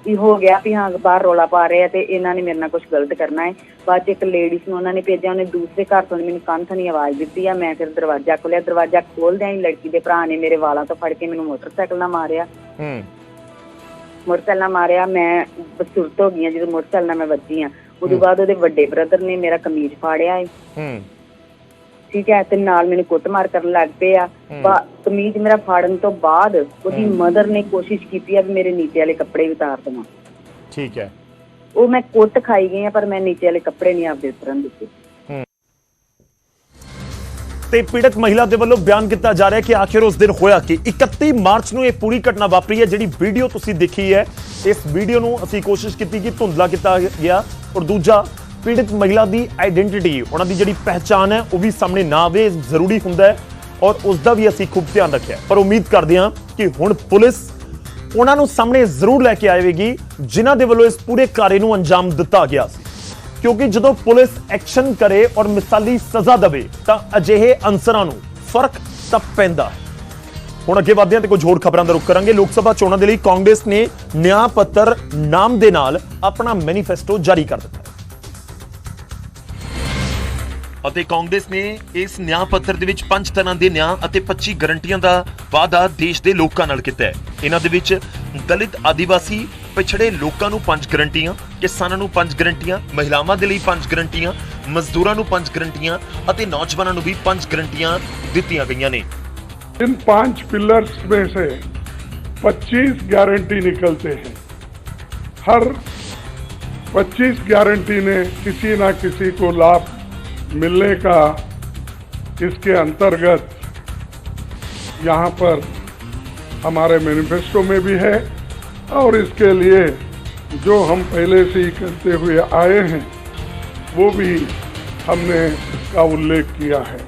ਇਹ ਹੋ ਗਿਆ ਵੀ ਹਾਂ ਬਾਹਰ ਰੋਲਾ ਪਾ ਰਹੇ ਆ ਤੇ ਇਹਨਾਂ ਨੇ ਮੇਰੇ ਨਾਲ ਕੁਝ ਗਲਤ ਕਰਨਾ ਹੈ। ਬਾਅਦ ਚ ਇੱਕ ਲੇਡੀਜ਼ ਨੂੰ ਉਹਨਾਂ ਨੇ ਭੇਜਿਆ ਉਹਨੇ ਦੂਸਰੇ ਘਰ ਤੋਂ ਮੈਨੂੰ ਕੰਨ ਥਣੀ ਆਵਾਜ਼ ਦਿੱਤੀ ਆ। ਮੈਂ ਫਿਰ ਦਰਵਾਜ਼ਾ ਖੋਲਿਆ ਦਰਵਾਜ਼ਾ ਖੋਲਦਿਆਂ ਹੀ ਲੜਕੀ ਦੇ ਭਰਾ ਨੇ ਮੇਰੇ ਵਾਲਾਂ ਤੋਂ ਫੜ ਕੇ ਮੈਨੂੰ ਮੋਟਰਸਾਈਕਲ ਨਾਲ ਮਾਰਿਆ। ਹੂੰ। ਮੋਟਰਸਾਈਕਲ ਨਾਲ ਮਾਰਿਆ ਮੈਂ ਬਸੁਰਤ ਹੋ ਗਈ ਹਾਂ ਜਦੋਂ ਮੋਟਰਸਾਈਕਲ ਨਾਲ ਮੈਂ ਵੱਜੀ ਆ ਉਦੋਂ ਬਾਅਦ ਉਹਦੇ ਵੱਡੇ ਬ੍ਰਦਰ ਨੇ ਮੇਰਾ ਕਮੀਜ਼ ਫਾੜਿਆ ਏ। ਹੂੰ। ਠੀਕ ਹੈ ਤੇ ਨਾਲ ਮੈਨੂੰ ਕੁੱਟਮਾਰ ਕਰਨ ਲੱਗ ਪਏ ਆ। ਬਾ- ਕਮੀਜ਼ ਮੇਰਾ ਫਾੜਨ ਤੋਂ ਬਾਅਦ ਉਹਦੀ ਮਦਰ ਨੇ ਕੋਸ਼ਿਸ਼ ਕੀਤੀ ਆ ਵੀ ਮੇਰੇ ਨੀਚੇ ਵਾਲੇ ਕੱਪੜੇ ਵੀ ਉਤਾਰ ਦੇਵਾਂ। ਠੀਕ ਹੈ। ਉਹ ਮੈਂ ਕੁੱਟ ਖਾਈ ਗਈ ਆ ਪਰ ਮੈਂ ਨੀਚੇ ਵਾਲੇ ਕੱਪੜੇ ਨਹੀਂ ਆਪਦੇ ਉਤਰਨ ਦਿੱਤੇ। ਤੇ ਪੀੜਤ ਮਹਿਲਾ ਦੇ ਵੱਲੋਂ ਬਿਆਨ ਕੀਤਾ ਜਾ ਰਿਹਾ ਹੈ ਕਿ ਆਖਿਰ ਉਸ ਦਿਨ ਹੋਇਆ ਕਿ? 31 ਮਾਰਚ ਨੂੰ ਇਹ ਪੂਰੀ ਘਟਨਾ ਵਾਪਰੀ ਹੈ ਜਿਹੜੀ ਵੀਡੀਓ ਤੁਸੀਂ ਦੇਖੀ ਹੈ। ਇਸ ਵੀਡੀਓ ਨੂੰ ਅਸੀਂ ਕੋਸ਼ਿਸ਼ ਕੀਤੀ ਕਿ ਧੁੰਦਲਾ ਕੀਤਾ ਗਿਆ ਔਰ ਦੂਜਾ ਪੀੜਤ ਮਹਿਲਾ ਦੀ ਆਇਡੈਂਟੀਟੀ ਉਹਨਾਂ ਦੀ ਜਿਹੜੀ ਪਹਿਚਾਨ ਹੈ, ਉਹ ਵੀ ਸਾਹਮਣੇ ਨਾ ਆਵੇ ਜ਼ਰੂਰੀ ਹੁੰਦਾ ਹੈ ਔਰ ਉਸ ਦਾ ਵੀ ਅਸੀਂ ਖੂਬ ਧਿਆਨ ਰੱਖਿਆ। ਪਰ ਉਮੀਦ ਕਰਦੇ ਹਾਂ ਕਿ ਹੁਣ ਪੁਲਿਸ ਉਹਨਾਂ ਨੂੰ ਸਾਹਮਣੇ ਜ਼ਰੂਰ ਲੈ ਕੇ ਆਵੇਗੀ, ਜਿਨ੍ਹਾਂ ਦੇ ਵੱਲੋਂ ਇਸ ਪੂਰੇ ਕਾਰੇ ਨੂੰ ਅੰਜਾਮ ਦਿੱਤਾ ਗਿਆ ਸੀ। ਕਿਉਂਕਿ ਜਦੋਂ ਪੁਲਿਸ ਐਕਸ਼ਨ ਕਰੇ ਔਰ ਮਿਸਾਲੀ ਸਜ਼ਾ ਦੇਵੇ, ਤਾਂ ਅਜਿਹੇ ਅਨਸਰਾਂ ਨੂੰ ਫ਼ਰਕ ਤਾਂ ਪੈਂਦਾ ਹੈ। ਹੁਣ ਅੱਗੇ ਵਧਦੇ ਹਾਂ ਤੇ ਕੁਝ ਹੋਰ ਖਬਰਾਂ ਦਾ ਰੁਖ ਕਰਾਂਗੇ। ਲੋਕ ਸਭਾ ਚੋਣਾਂ ਦੇ ਲਈ ਕਾਂਗਰਸ ਨੇ ਨਿਆਂ ਪੱਤਰ ਨਾਮ ਦੇ ਨਾਲ ਆਪਣਾ ਮੈਨੀਫੈਸਟੋ ਜਾਰੀ ਕਰ ਦਿੱਤਾ ਅਤੇ ਕਾਂਗਰਸ ਨੇ ਇਸ ਨਿਆਂ ਪੱਤਰ ਦੇ ਵਿੱਚ ਪੰਜ ਤਰ੍ਹਾਂ ਦੇ ਨਿਆਂ ਅਤੇ 25 ਗਰੰਟੀਆਂ ਦਾ ਵਾਅਦਾ ਦੇਸ਼ ਦੇ ਲੋਕਾਂ ਨਾਲ ਕੀਤਾ ਹੈ ਇਹਨਾਂ ਦੇ ਵਿੱਚ ਦਲਿਤ ਆਦੀਵਾਸੀ ਪਿਛੜੇ ਲੋਕਾਂ ਨੂੰ ਪੰਜ ਗਰੰਟੀਆਂ ਕਿਸਾਨਾਂ ਨੂੰ ਪੰਜ ਗਰੰਟੀਆਂ ਮਹਿਲਾਵਾਂ ਦੇ ਲਈ ਪੰਜ ਗਰੰਟੀਆਂ ਮਜ਼ਦੂਰਾਂ ਨੂੰ ਪੰਜ ਗਰੰਟੀਆਂ ਅਤੇ ਨੌਜਵਾਨਾਂ ਨੂੰ ਵੀ ਪੰਜ ਗਰੰਟੀਆਂ ਦਿੱਤੀਆਂ ਗਈਆਂ ਨੇ इन पांच पिलर्स में से 25 गारंटी निकलते हैं हर 25 गारंटी ने किसी ना किसी को लाभ मिलने का इसके अंतर्गत यहाँ पर हमारे मैनिफेस्टो में भी है और इसके लिए जो हम पहले से ही करते हुए आए हैं वो भी हमने इसका उल्लेख किया है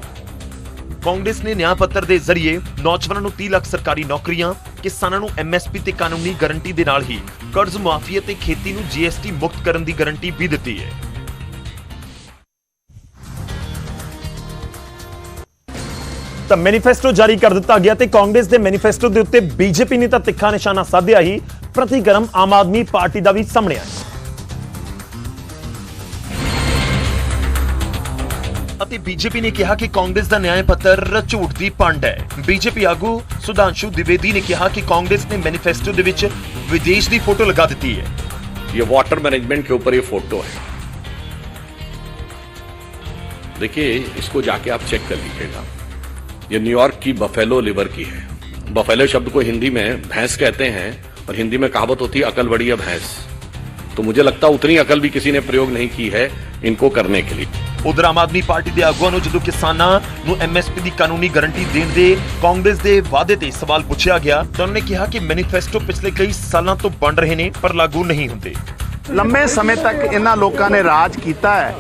ਕਾਂਗਰਸ ਨੇ ਨਿਆਂ ਪੱਤਰ ਦੇ ਜ਼ਰੀਏ ਨੌਜਵਾਨਾਂ ਨੂੰ 30 ਲੱਖ ਸਰਕਾਰੀ ਨੌਕਰੀਆਂ ਕਿਸਾਨਾਂ ਨੂੰ ਐਮਐਸਪੀ ਤੇ ਕਾਨੂੰਨੀ ਗਾਰੰਟੀ ਦੇ ਨਾਲ ਹੀ ਕਰਜ਼ ਮੁਆਫੀ ਅਤੇ ਖੇਤੀ ਨੂੰ ਜੀਐਸਟੀ ਮੁਕਤ ਕਰਨ ਦੀ ਗਾਰੰਟੀ ਵੀ ਦਿੱਤੀ ਹੈ ਤਾਂ ਮੈਨੀਫੈਸਟੋ ਜਾਰੀ ਕਰ ਦਿੱਤਾ ਗਿਆ ਤੇ ਕਾਂਗਰਸ ਦੇ ਮੈਨੀਫੈਸਟੋ ਦੇ ਉੱਤੇ ਬੀਜੇਪੀ ਨੇ ਤਾਂ ਤਿੱਖਾ ਨਿਸ਼ਾਨਾ ਸਾਧਿਆ ਹੀ ਪ੍ਰਤੀਕਰਮ ਆਮ ਆਦਮੀ ਪਾਰਟੀ ਦਾ ਵੀ ਸਾਹਮਣੇ ਆਇਆ ਅਤੇ ਬੀਜੇਪੀ ਨੇ ਕਿਹਾ ਕਿ ਕਾਂਗਰਸ ਦਾ ਨਿਆਂ ਪੱਤਰ ਝੂਠ ਦੀ ਪੰਡ ਹੈ ਬੀਜੇਪੀ ਆਗੂ ਸੁਧਾਂਸ਼ੂ ਦਿਵੇਦੀ ਨੇ ਕਿਹਾ ਕਿ ਕਾਂਗਰਸ ਨੇ ਮੈਨੀਫੈਸਟੋ ਦੇ ਵਿੱਚ ਵਿਦੇਸ਼ ਦੀ ਫੋਟੋ ਲਗਾ ਦਿੱਤੀ ਹੈ ये वाटर मैनेजमेंट के ऊपर ये फोटो है देखिए इसको जाके आप चेक कर लीजिएगा ये न्यूयॉर्क की बफेलो लिवर की है बफेलो शब्द को हिंदी में भैंस कहते हैं और हिंदी में कहावत होती है अकल बड़ी है भैंस तो मुझे लगता है उतनी अकल भी किसी ने प्रयोग नहीं की है इनको करने के लिए ਉਧਰ ਆਮ ਆਦਮੀ ਪਾਰਟੀ ਦੇ ਆਗੂਆਂ ਨੂੰ ਜਦੋਂ ਕਿਸਾਨਾਂ ਨੂੰ ਐਮਐਸਪੀ ਦੀ ਕਾਨੂੰਨੀ ਗਾਰੰਟੀ ਦੇਣ ਦੇ ਕਾਂਗਰਸ ਦੇ ਵਾਅਦੇ ਤੇ ਸਵਾਲ ਪੁੱਛਿਆ ਗਿਆ ਤਾਂ ਉਹਨਾਂ ਨੇ ਕਿਹਾ ਕਿ ਮੈਨੀਫੈਸਟੋ ਪਿਛਲੇ ਕਈ ਸਾਲਾਂ ਤੋਂ ਬਣ ਰਹੇ ਨੇ ਪਰ ਲਾਗੂ ਨਹੀਂ ਹੁੰਦੇ ਲੰਮੇ ਸਮੇਂ ਤੱਕ ਇਹਨਾਂ ਲੋਕਾਂ ਨੇ ਰਾਜ ਕੀਤਾ ਹੈ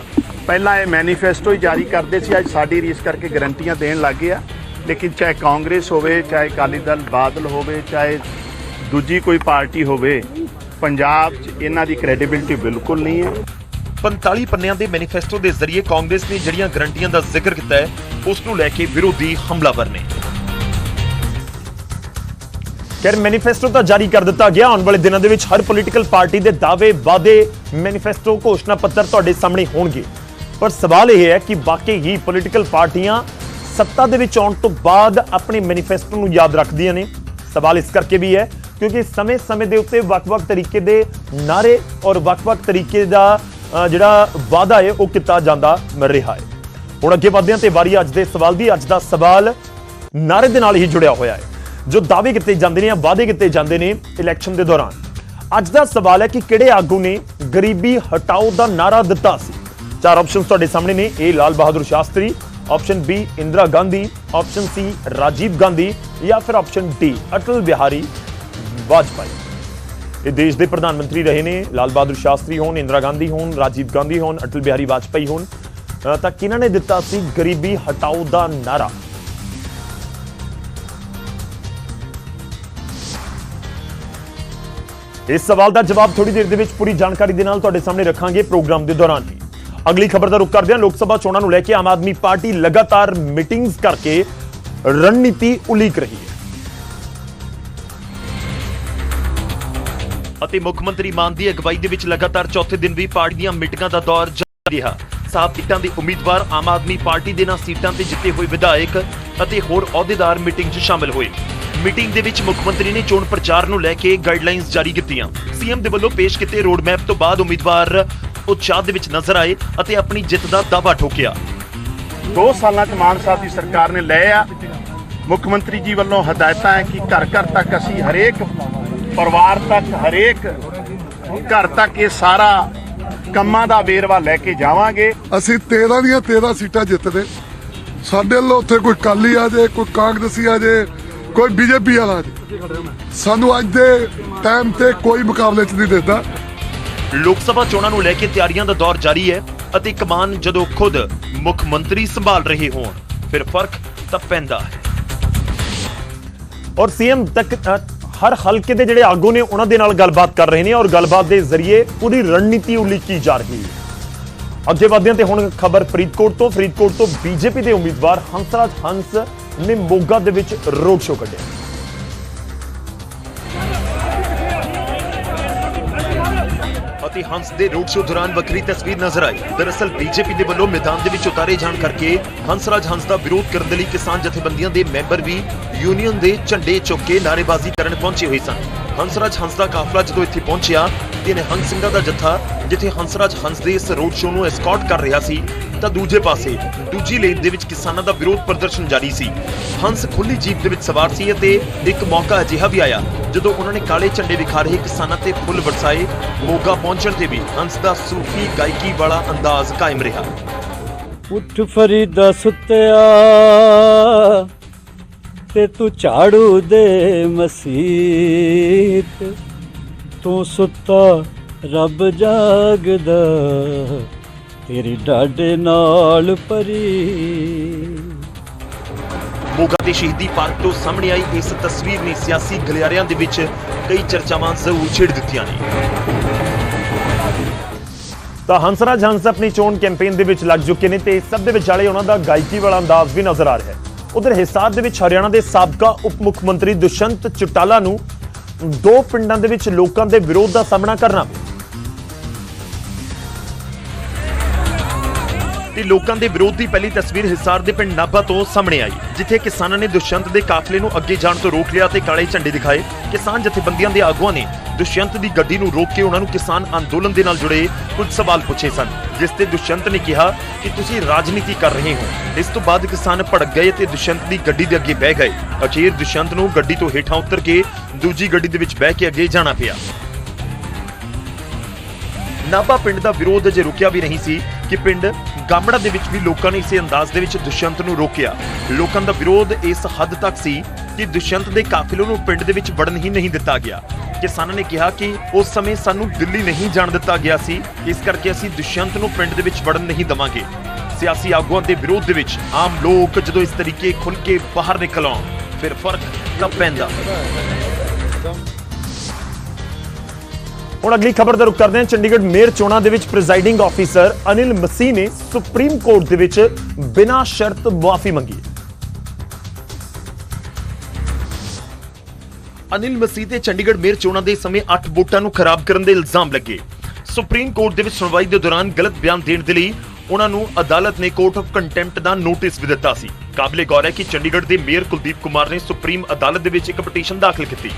ਪਹਿਲਾਂ ਇਹ ਮੈਨੀਫੈਸਟੋ ਹੀ ਜਾਰੀ ਕਰਦੇ ਸੀ ਅੱਜ ਸਾਡੀ ਰੀਸ ਕਰਕੇ ਗਰੰਟੀਆਂ ਦੇਣ ਲੱਗੇ ਆ ਲੇਕਿਨ ਚਾਹੇ ਕਾਂਗਰਸ ਹੋਵੇ ਚਾਹੇ ਅਕਾਲੀ ਦਲ ਬਾਦਲ ਹੋਵੇ ਚਾਹੇ ਦੂਜੀ ਕੋਈ ਪਾਰਟੀ ਹੋਵੇ ਪੰਜਾਬ 'ਚ ਇਹਨਾਂ ਦੀ ਕ੍ਰੈਡੀਬਿਲਿਟੀ ਬਿਲਕੁਲ ਨਹੀਂ ਹੈ। 45 ਪੰਨਿਆਂ ਦੇ ਮੈਨੀਫੈਸਟੋ ਦੇ ਜ਼ਰੀਏ ਕਾਂਗਰਸ ਨੇ ਜਿਹੜੀਆਂ ਗਰੰਟੀਆਂ ਦਾ ਜ਼ਿਕਰ ਕੀਤਾ ਹੈ ਉਸ ਨੂੰ ਲੈ ਕੇ ਵਿਰੋਧੀ ਹਮਲਾਵਰ ਨੇ। ਖੈਰ ਮੈਨੀਫੈਸਟੋ ਤਾਂ ਜਾਰੀ ਕਰ ਦਿੱਤਾ ਗਿਆ। ਆਉਣ ਵਾਲੇ ਦਿਨਾਂ ਦੇ ਵਿੱਚ ਹਰ ਪੋਲੀਟੀਕਲ ਪਾਰਟੀ ਦੇ ਦਾਅਵੇ ਵਾਅਦੇ ਮੈਨੀਫੈਸਟੋ ਘੋਸ਼ਣਾ ਪੱਤਰ ਤੁਹਾਡੇ ਸਾਹਮਣੇ ਹੋਣਗੇ। ਪਰ ਸਵਾਲ ਇਹ ਹੈ ਕਿ ਵਾਕਈ ਹੀ ਪੋਲੀਟੀਕਲ ਪਾਰਟੀਆਂ ਸੱਤਾ ਦੇ ਵਿੱਚ ਆਉਣ ਤੋਂ ਬਾਅਦ ਆਪਣੇ ਮੈਨੀਫੈਸਟੋ ਨੂੰ ਯਾਦ ਰੱਖਦੀਆਂ ਨੇ। ਸਵਾਲ ਇਸ ਕਰਕੇ ਵੀ ਹੈ, ਕਿਉਂਕਿ ਸਮੇਂ-ਸਮੇਂ ਦੇ ਉੱਤੇ ਵੱਖ-ਵੱਖ ਤਰੀਕੇ ਦੇ ਨਾਰੇ ਔਰ ਵੱਖ-ਵੱਖ ਤਰੀਕੇ ਦਾ ਜਿਹੜਾ ਵਾਅਦਾ ਹੈ, ਉਹ ਕੀਤਾ ਜਾਂਦਾ ਮਿਲ ਰਿਹਾ ਹੈ। ਹੁਣ ਅੱਗੇ ਵਧਦੇ ਹਾਂ ਤੇ ਵਾਰੀ ਅੱਜ ਦੇ ਸਵਾਲ ਦੀ ਅੱਜ ਦਾ ਸਵਾਲ ਨਾਰੇ ਦੇ ਨਾਲ ਹੀ ਜੁੜਿਆ ਹੋਇਆ ਹੈ। ਜੋ ਦਾਅਵੇ ਕੀਤੇ ਜਾਂਦੇ ਨੇ ਜਾਂ ਵਾਅਦੇ ਕੀਤੇ ਜਾਂਦੇ ਨੇ ਇਲੈਕਸ਼ਨ ਦੇ ਦੌਰਾਨ। ਅੱਜ ਦਾ ਸਵਾਲ ਹੈ ਕਿ ਕਿਹੜੇ ਆਗੂ ਨੇ ਗਰੀਬੀ ਹਟਾਓ ਦਾ ਨਾਰਾ ਦਿੱਤਾ ਸੀ? ਚਾਰ ਆਪਸ਼ਨਸ ਤੁਹਾਡੇ ਸਾਹਮਣੇ ਨੇ A Lal Bahadur Shastri option B Indira Gandhi option C Rajiv Gandhi ਜਾਂ ਫਿਰ ਆਪਸ਼ਨ ਡੀ ਅਟਲ ਬਿਹਾਰੀ ਵਾਜਪਾਈ ਇਹ ਦੇਸ਼ ਦੇ ਪ੍ਰਧਾਨ ਮੰਤਰੀ ਰਹੇ ਨੇ। ਲਾਲ ਬਹਾਦਰ ਸ਼ਾਸਤਰੀ ਹੋਣ, ਇੰਦਰਾ ਗਾਂਧੀ ਹੋਣ, ਰਾਜੀਵ ਗਾਂਧੀ ਹੋਣ, ਅਟਲ ਬਿਹਾਰੀ ਵਾਜਪਾਈ ਹੋਣ। ਤਾਂ ਕਿਹਨਾਂ ਨੇ ਦਿੱਤਾ ਸੀ ਗਰੀਬੀ ਹਟਾਓ ਦਾ ਨਾਰਾ ਇਸ ਸਵਾਲ ਦਾ ਜਵਾਬ ਥੋੜੀ ਦੇਰ ਦੇ ਵਿੱਚ ਪੂਰੀ ਜਾਣਕਾਰੀ ਦੇ ਨਾਲ ਤੁਹਾਡੇ ਸਾਹਮਣੇ ਰੱਖਾਂਗੇ ਪ੍ਰੋਗਰਾਮ ਦੇ ਦੌਰਾਨ। ਅਗਲੀ ਖਬਰ ਦਾ ਰੁਖ ਕਰਦੇ ਹਾਂ ਲੋਕ ਸਭਾ ਚੋਣਾਂ ਨੂੰ ਲੈ ਕੇ ਆਮ ਆਦਮੀ ਪਾਰਟੀ ਲਗਾਤਾਰ ਮੀਟਿੰਗਸ ਕਰਕੇ ਰਣਨੀਤੀ ਉਲੀਕ ਰਹੀ ਹੈ। ਅਤੇ ਮੁੱਖ ਮੰਤਰੀ ਮਾਨ ਦੀ ਅਗਵਾਈ ਦੇ ਵਿੱਚ ਲਗਾਤਾਰ ਚੌਥੇ ਦਿਨ ਵੀ ਪਾਰਟੀ ਦੀਆਂ ਮੀਟਿੰਗਾਂ ਦਾ ਦੌਰ ਜਾਰੀ ਰਿਹਾ। ਸਾਤ ਸੀਟਾਂ ਦੇ ਉਮੀਦਵਾਰ ਆਮ ਆਦਮੀ ਪਾਰਟੀ ਦੇ ਨਾਲ ਸੀਟਾਂ ਤੇ ਜਿੱਤੇ ਹੋਏ ਵਿਧਾਇਕ ਅਤੇ ਹੋਰ ਅਹੁਦੇਦਾਰ ਮੀਟਿੰਗ 'ਚ ਸ਼ਾਮਲ ਹੋਏ। ਮੀਟਿੰਗ ਦੇ ਵਿੱਚ ਮੁੱਖ ਮੰਤਰੀ ਨੇ ਚੋਣ ਪ੍ਰਚਾਰ ਨੂੰ ਲੈ ਕੇ ਗਾਈਡਲਾਈਨਸ ਜਾਰੀ ਕੀਤੀਆਂ। ਸੀਐਮ ਦੇ ਵੱਲੋਂ ਪੇਸ਼ ਕੀਤੇ ਰੋਡ ਮੈਪ ਤੋਂ ਬਾਅਦ ਉਮੀਦਵਾਰ ਉਤਸ਼ਾਹ ਦੇ ਵਿੱਚ ਨਜ਼ਰ ਆਏ ਅਤੇ ਆਪਣੀ ਜਿੱਤ ਦਾ ਦਾਅਵਾ ਠੋਕਿਆ। ਦੋ ਸਾਲਾਂ 'ਚ ਮਾਨ ਸਾਹਿਬ ਦੀ ਸਰਕਾਰ ਨੇ ਲਏ ਆ। ਮੁੱਖ ਮੰਤਰੀ ਜੀ ਵੱਲੋਂ ਹਦਾਇਤਾਂ ਹੈ ਕਿ ਘਰ ਘਰ ਤੱਕ ਅਸੀਂ ਹਰੇਕ ਪਰਿਵਾਰ ਤੱਕ ਹਰੇਕ ਘਰ ਤੱਕ ਇਹ ਸਾਰਾ ਕੰਮਾਂ ਦਾ ਵੇਰਵਾ ਲੈ ਕੇ ਜਾਵਾਂਗੇ। ਅਸੀਂ 13 ਦੀਆਂ 13 ਸੀਟਾਂ ਜਿੱਤਦੇ। ਸਾਡੇ ਵੱਲੋਂ ਉੱਥੇ ਕੋਈ ਕਾਲੀ ਆ ਜੇ ਕੋਈ ਕਾਂਗਰਸੀ ਆ ਜੇ ਕੋਈ ਬੀਜੇਪੀ ਵਾਲਾ ਆ ਜੇ ਸਾਨੂੰ ਅੱਜ ਦੇ ਟਾਈਮ ਤੇ ਕੋਈ ਮੁਕਾਬਲੇ 'ਚ ਨਹੀਂ ਦਿੰਦਾ ਲੋਕ ਸਭਾ ਚੋਣਾਂ ਨੂੰ ਲੈ ਕੇ ਤਿਆਰੀਆਂ ਦਾ ਦੌਰ ਜਾਰੀ ਹੈ ਅਤੇ ਕਮਾਨ ਜਦੋਂ ਖੁਦ ਮੁੱਖ ਮੰਤਰੀ ਸੰਭਾਲ ਰਹੇ ਹੋਣ, ਫਿਰ ਫ਼ਰਕ ਤਾਂ ਪੈਂਦਾ ਹੈ। ਔਰ ਸੀਐਮ ਤੱਕ ਹਰ ਹਲਕੇ ਦੇ ਜਿਹੜੇ ਆਗੂ ਨੇ ਉਹਨਾਂ ਦੇ ਨਾਲ ਗੱਲਬਾਤ ਕਰ ਰਹੇ ਨੇ ਔਰ ਗੱਲਬਾਤ ਦੇ ਜ਼ਰੀਏ ਪੂਰੀ ਰਣਨੀਤੀ ਉਲੀਕੀ ਜਾ ਰਹੀ ਹੈ। ਅੱਗੇ ਵਧਦੇ ਹਾਂ ਤੇ ਹੁਣ ਖਬਰ ਫਰੀਦਕੋਟ ਤੋਂ ਫਰੀਦਕੋਟ ਤੋਂ ਬੀਜੇਪੀ ਦੇ ਉਮੀਦਵਾਰ ਹੰਸਰਾਜ ਹੰਸ ਨੇ ਮੋਗਾ ਦੇ ਵਿੱਚ ਰੋਡ ਸ਼ੋਅ ਕੱਢਿਆ। ਅਤੇ ਹੰਸ ਦੇ ਰੋਡ ਸ਼ੋਅ ਦੌਰਾਨ ਵੱਖਰੀ ਤਸਵੀਰ ਨਜ਼ਰ ਆਈ। ਦਰਅਸਲ, ਬੀਜੇਪੀ ਦੇ ਵੱਲੋਂ ਮੈਦਾਨ ਦੇ ਵਿੱਚ ਉਤਾਰੇ ਜਾਣ ਕਰਕੇ ਹੰਸਰਾਜ ਹੰਸ ਦਾ ਵਿਰੋਧ ਕਰਨ ਦੇ ਲਈ ਕਿਸਾਨ ਜਥੇਬੰਦੀਆਂ ਦੇ ਮੈਂਬਰ ਵੀ ਯੂਨੀਅਨ ਦੇ ਝੰਡੇ ਚੁੱਕ ਕੇ ਨਾਅਰੇਬਾਜ਼ੀ ਕਰਨ ਪਹੁੰਚੇ ਹੋਏ ਸਨ। ਹੰਸਰਾਜ ਹੰਸ ਦਾ ਕਾਫਲਾ ਜਦੋਂ ਇੱਥੇ ਪਹੁੰਚਿਆ, ਤੇ ਨਿਹੰਗ ਸਿੰਘਾਂ ਦਾ ਜੱਥਾ, ਜਿੱਥੇ ਹੰਸਰਾਜ ਹੰਸ ਦੇ ਇਸ ਰੋਡ ਸ਼ੋਅ ਨੂੰ ਐਸਕੌਰਟ ਕਰ ਰਿਹਾ ਸੀ ਤਾਂ ਦੂਜੇ ਪਾਸੇ ਦੂਜੀ ਲੇਨ ਦੇ ਵਿੱਚ ਕਿਸਾਨਾਂ ਦਾ ਵਿਰੋਧ ਪ੍ਰਦਰਸ਼ਨ ਜਾਰੀ ਸੀ। ਹੰਸ ਖੁੱਲੀ ਜੀਪ ਦੇ ਵਿੱਚ ਸਵਾਰ ਸੀ ਅਤੇ ਇੱਕ ਮੌਕਾ ਅਜਿਹਾ ਵੀ ਆਇਆ, ਜਦੋਂ ਉਹਨਾਂ ਨੇ ਕਾਲੇ ਝੰਡੇ ਵਿਖਾ ਰਹੇ ਕਿਸਾਨਾਂ ਤੇ ਫੁੱਲ ਵਰਸਾਏ। ਮੋਗਾ ਪਹੁੰਚਣ ਤੇ ਵੀ ਹੰਸ ਦਾ ਸੂਫੀ ਗਾਇਕੀ ਵਾਲਾ ਅੰਦਾਜ਼ ਕਾਇਮ ਰਿਹਾ। ਉੱਠ ਫਰੀਦਾ ਸੁੱਤਿਆ, ਤੇ ਤੂੰ ਝਾੜੂ ਦੇ ਮਸੀਤ। ਤੂੰ ਸੁੱਤਾ, ਰੱਬ ਜਾਗਦਾ। ਤੇਰੀ ਡਾਡੇ ਨਾਲ ਪਰੀ ਮੋਗਾ ਦੇ ਸ਼ਹੀਦੀ ਪਾਰਕ ਤੋਂ ਸਾਹਮਣੇ ਆਈ ਇਸ ਤਸਵੀਰ ਨੇ ਸਿਆਸੀ ਗਲਿਆਰਿਆਂ ਦੇ ਵਿੱਚ ਕਈ ਚਰਚਾਵਾਂ ਜ਼ਰੂਰ ਛੇੜ ਦਿੱਤੀਆਂ ਨੇ। ਤਾਂ ਹੰਸਰਾਜ ਹੰਸ ਆਪਣੀ ਚੋਣ ਕੈਂਪੇਨ ਦੇ ਵਿੱਚ ਲੱਗ ਚੁੱਕੇ ਨੇ ਤੇ ਸਭ ਦੇ ਵਿਚਾਲੇ ਉਹਨਾਂ ਦਾ ਗਾਇਕੀ ਵਾਲਾ ਅੰਦਾਜ਼ ਵੀ ਨਜ਼ਰ ਆ ਰਿਹਾ ਹੈ। ਉਧਰ ਹਿਸਾਰ ਦੇ ਵਿੱਚ ਹਰਿਆਣਾ ਦੇ ਸਾਬਕਾ ਉਪ ਮੁੱਖ ਮੰਤਰੀ ਦੁਸ਼ਯੰਤ ਚੁਟਾਲਾ ਨੂੰ ਦੋ ਪਿੰਡਾਂ ਦੇ ਵਿੱਚ ਲੋਕਾਂ ਦੇ ਵਿਰੋਧ ਦਾ ਸਾਹਮਣਾ ਕਰਨਾ ਪਿਆ। ਲੋਕਾਂ ਦੇ ਵਿਰੋਧ ਦੀ ਪਹਿਲੀ ਤਸਵੀਰ ਹਿਸਾਰ ਦੇ ਪਿੰਡ ਨਾਭਾ ਤੋਂ ਸਾਹਮਣੇ ਆਈ, ਜਿੱਥੇ ਕਿਸਾਨਾਂ ਨੇ ਦੁਸ਼ਯੰਤ ਦੇ ਕਾਫਲੇ ਨੂੰ ਅੱਗੇ ਜਾਣ ਤੋਂ ਰੋਕ ਲਿਆ ਤੇ ਕਾਲੇ ਝੰਡੇ ਦਿਖਾਏ। ਕਿਸਾਨ ਜਥੇਬੰਦੀਆਂ ਦੇ ਆਗੂਆਂ ਨੇ ਦੁਸ਼ਯੰਤ ਦੀ ਗੱਡੀ ਨੂੰ ਰੋਕ ਕੇ ਉਹਨਾਂ ਨੂੰ ਕਿਸਾਨ ਅੰਦੋਲਨ ਦੇ ਨਾਲ ਜੁੜੇ ਕੁਝ ਸਵਾਲ ਪੁੱਛੇ ਸਨ, ਜਿਸ ਤੇ ਦੁਸ਼ਯੰਤ ਨੇ ਕਿਹਾ ਕਿ ਤੁਸੀਂ ਰਾਜਨੀਤੀ ਕਰ ਰਹੇ ਹੋ। ਇਸ ਤੋਂ ਬਾਅਦ ਕਿਸਾਨ ਭੜਕ ਗਏ ਤੇ ਦੁਸ਼ਯੰਤ ਦੀ ਗੱਡੀ ਦੇ ਅੱਗੇ ਬਹਿ ਗਏ। ਅਖੀਰ ਦੁਸ਼ਯੰਤ ਨੂੰ ਗੱਡੀ ਤੋਂ ਹੇਠਾਂ ਉਤਰ ਕੇ ਦੂਜੀ ਗੱਡੀ ਦੇ ਵਿੱਚ ਬਹਿ ਕੇ ਅੱਗੇ ਜਾਣਾ ਪਿਆ। ਨਾਭਾ ਪਿੰਡ ਦਾ ਵਿਰੋਧ ਅਜੇ ਰੁਕਿਆ ਵੀ ਨਹੀਂ ਸੀ ਕਿ ਪਿੰਡ ਗਾਮੜਾ ਦੇ ਵਿੱਚ ਵੀ ਲੋਕਾਂ ਨੇ ਇਸੇ ਅੰਦਾਜ਼ ਦੇ ਵਿੱਚ ਦੁਸ਼ਯੰਤ ਨੂੰ ਰੋਕਿਆ। ਲੋਕਾਂ ਦਾ ਵਿਰੋਧ ਇਸ ਹੱਦ ਤੱਕ ਸੀ ਕਿ ਦੁਸ਼ਯੰਤ ਦੇ ਕਾਫਲੇ ਨੂੰ ਪਿੰਡ ਦੇ ਵਿੱਚ ਵੜਨ ਹੀ ਨਹੀਂ ਦਿੱਤਾ ਗਿਆ। ਕਿਸਾਨਾਂ ਨੇ ਕਿਹਾ ਕਿ ਉਸ ਸਮੇਂ ਸਾਨੂੰ ਦਿੱਲੀ ਨਹੀਂ ਜਾਣ ਦਿੱਤਾ ਗਿਆ ਸੀ, ਇਸ ਕਰਕੇ ਅਸੀਂ ਦੁਸ਼ਯੰਤ ਨੂੰ ਪਿੰਡ ਦੇ ਵਿੱਚ ਵੜਨ ਨਹੀਂ ਦਵਾਂਗੇ। ਸਿਆਸੀ ਆਗੂਆਂ ਦੇ ਵਿਰੋਧ ਦੇ ਵਿੱਚ ਆਮ ਲੋਕ ਜਦੋਂ ਇਸ ਤਰੀਕੇ ਖੁੱਲ ਕੇ ਬਾਹਰ ਨਿਕਲ ਆਉਣ, ਫਿਰ ਫ਼ਰਕ ਤਾਂ ਪੈਂਦਾ। ਹੁਣ ਅਗਲੀ ਖਬਰ ਦਾ ਰੁਖ ਕਰਦੇ ਹਾਂ। ਚੰਡੀਗੜ੍ਹ ਮੇਅਰ ਚੋਣਾਂ ਦੇ ਵਿੱਚ ਪ੍ਰੈਜ਼ਾਈਡਿੰਗ ਆਫੀਸਰ ਅਨਿਲ ਮਸੀਹ ਨੇ ਸੁਪਰੀਮ ਕੋਰਟ ਦੇ ਵਿੱਚ ਬਿਨਾਂ ਸ਼ਰਤ ਮੁਆਫੀ ਮੰਗੀ। ਅਨਿਲ ਮਸੀਹ ਤੇ ਚੰਡੀਗੜ੍ਹ ਮੇਅਰ ਚੋਣਾਂ ਦੇ ਸਮੇਂ 8 ਵੋਟਾਂ ਨੂੰ ਖਰਾਬ ਕਰਨ ਦੇ ਇਲਜ਼ਾਮ ਲੱਗੇ। ਸੁਪਰੀਮ ਕੋਰਟ ਦੇ ਵਿੱਚ ਸੁਣਵਾਈ ਦੇ ਦੌਰਾਨ ਗਲਤ ਬਿਆਨ ਦੇਣ ਦੇ ਲਈ ਉਹਨਾਂ ਨੂੰ ਅਦਾਲਤ ਨੇ ਕੋਰਟ ਆਫ ਕੰਟੈਂਪਟ ਦਾ ਨੋਟਿਸ ਵੀ ਦਿੱਤਾ ਸੀ। ਕਾਬਲੇ ਗੌਰ ਹੈ ਕਿ ਚੰਡੀਗੜ੍ਹ ਦੇ ਮੇਅਰ ਕੁਲਦੀਪ ਕੁਮਾਰ ਨੇ ਸੁਪਰੀਮ ਅਦਾਲਤ ਦੇ ਵਿੱਚ ਇੱਕ ਪਟੀਸ਼ਨ ਦਾਖਲ ਕੀਤੀ।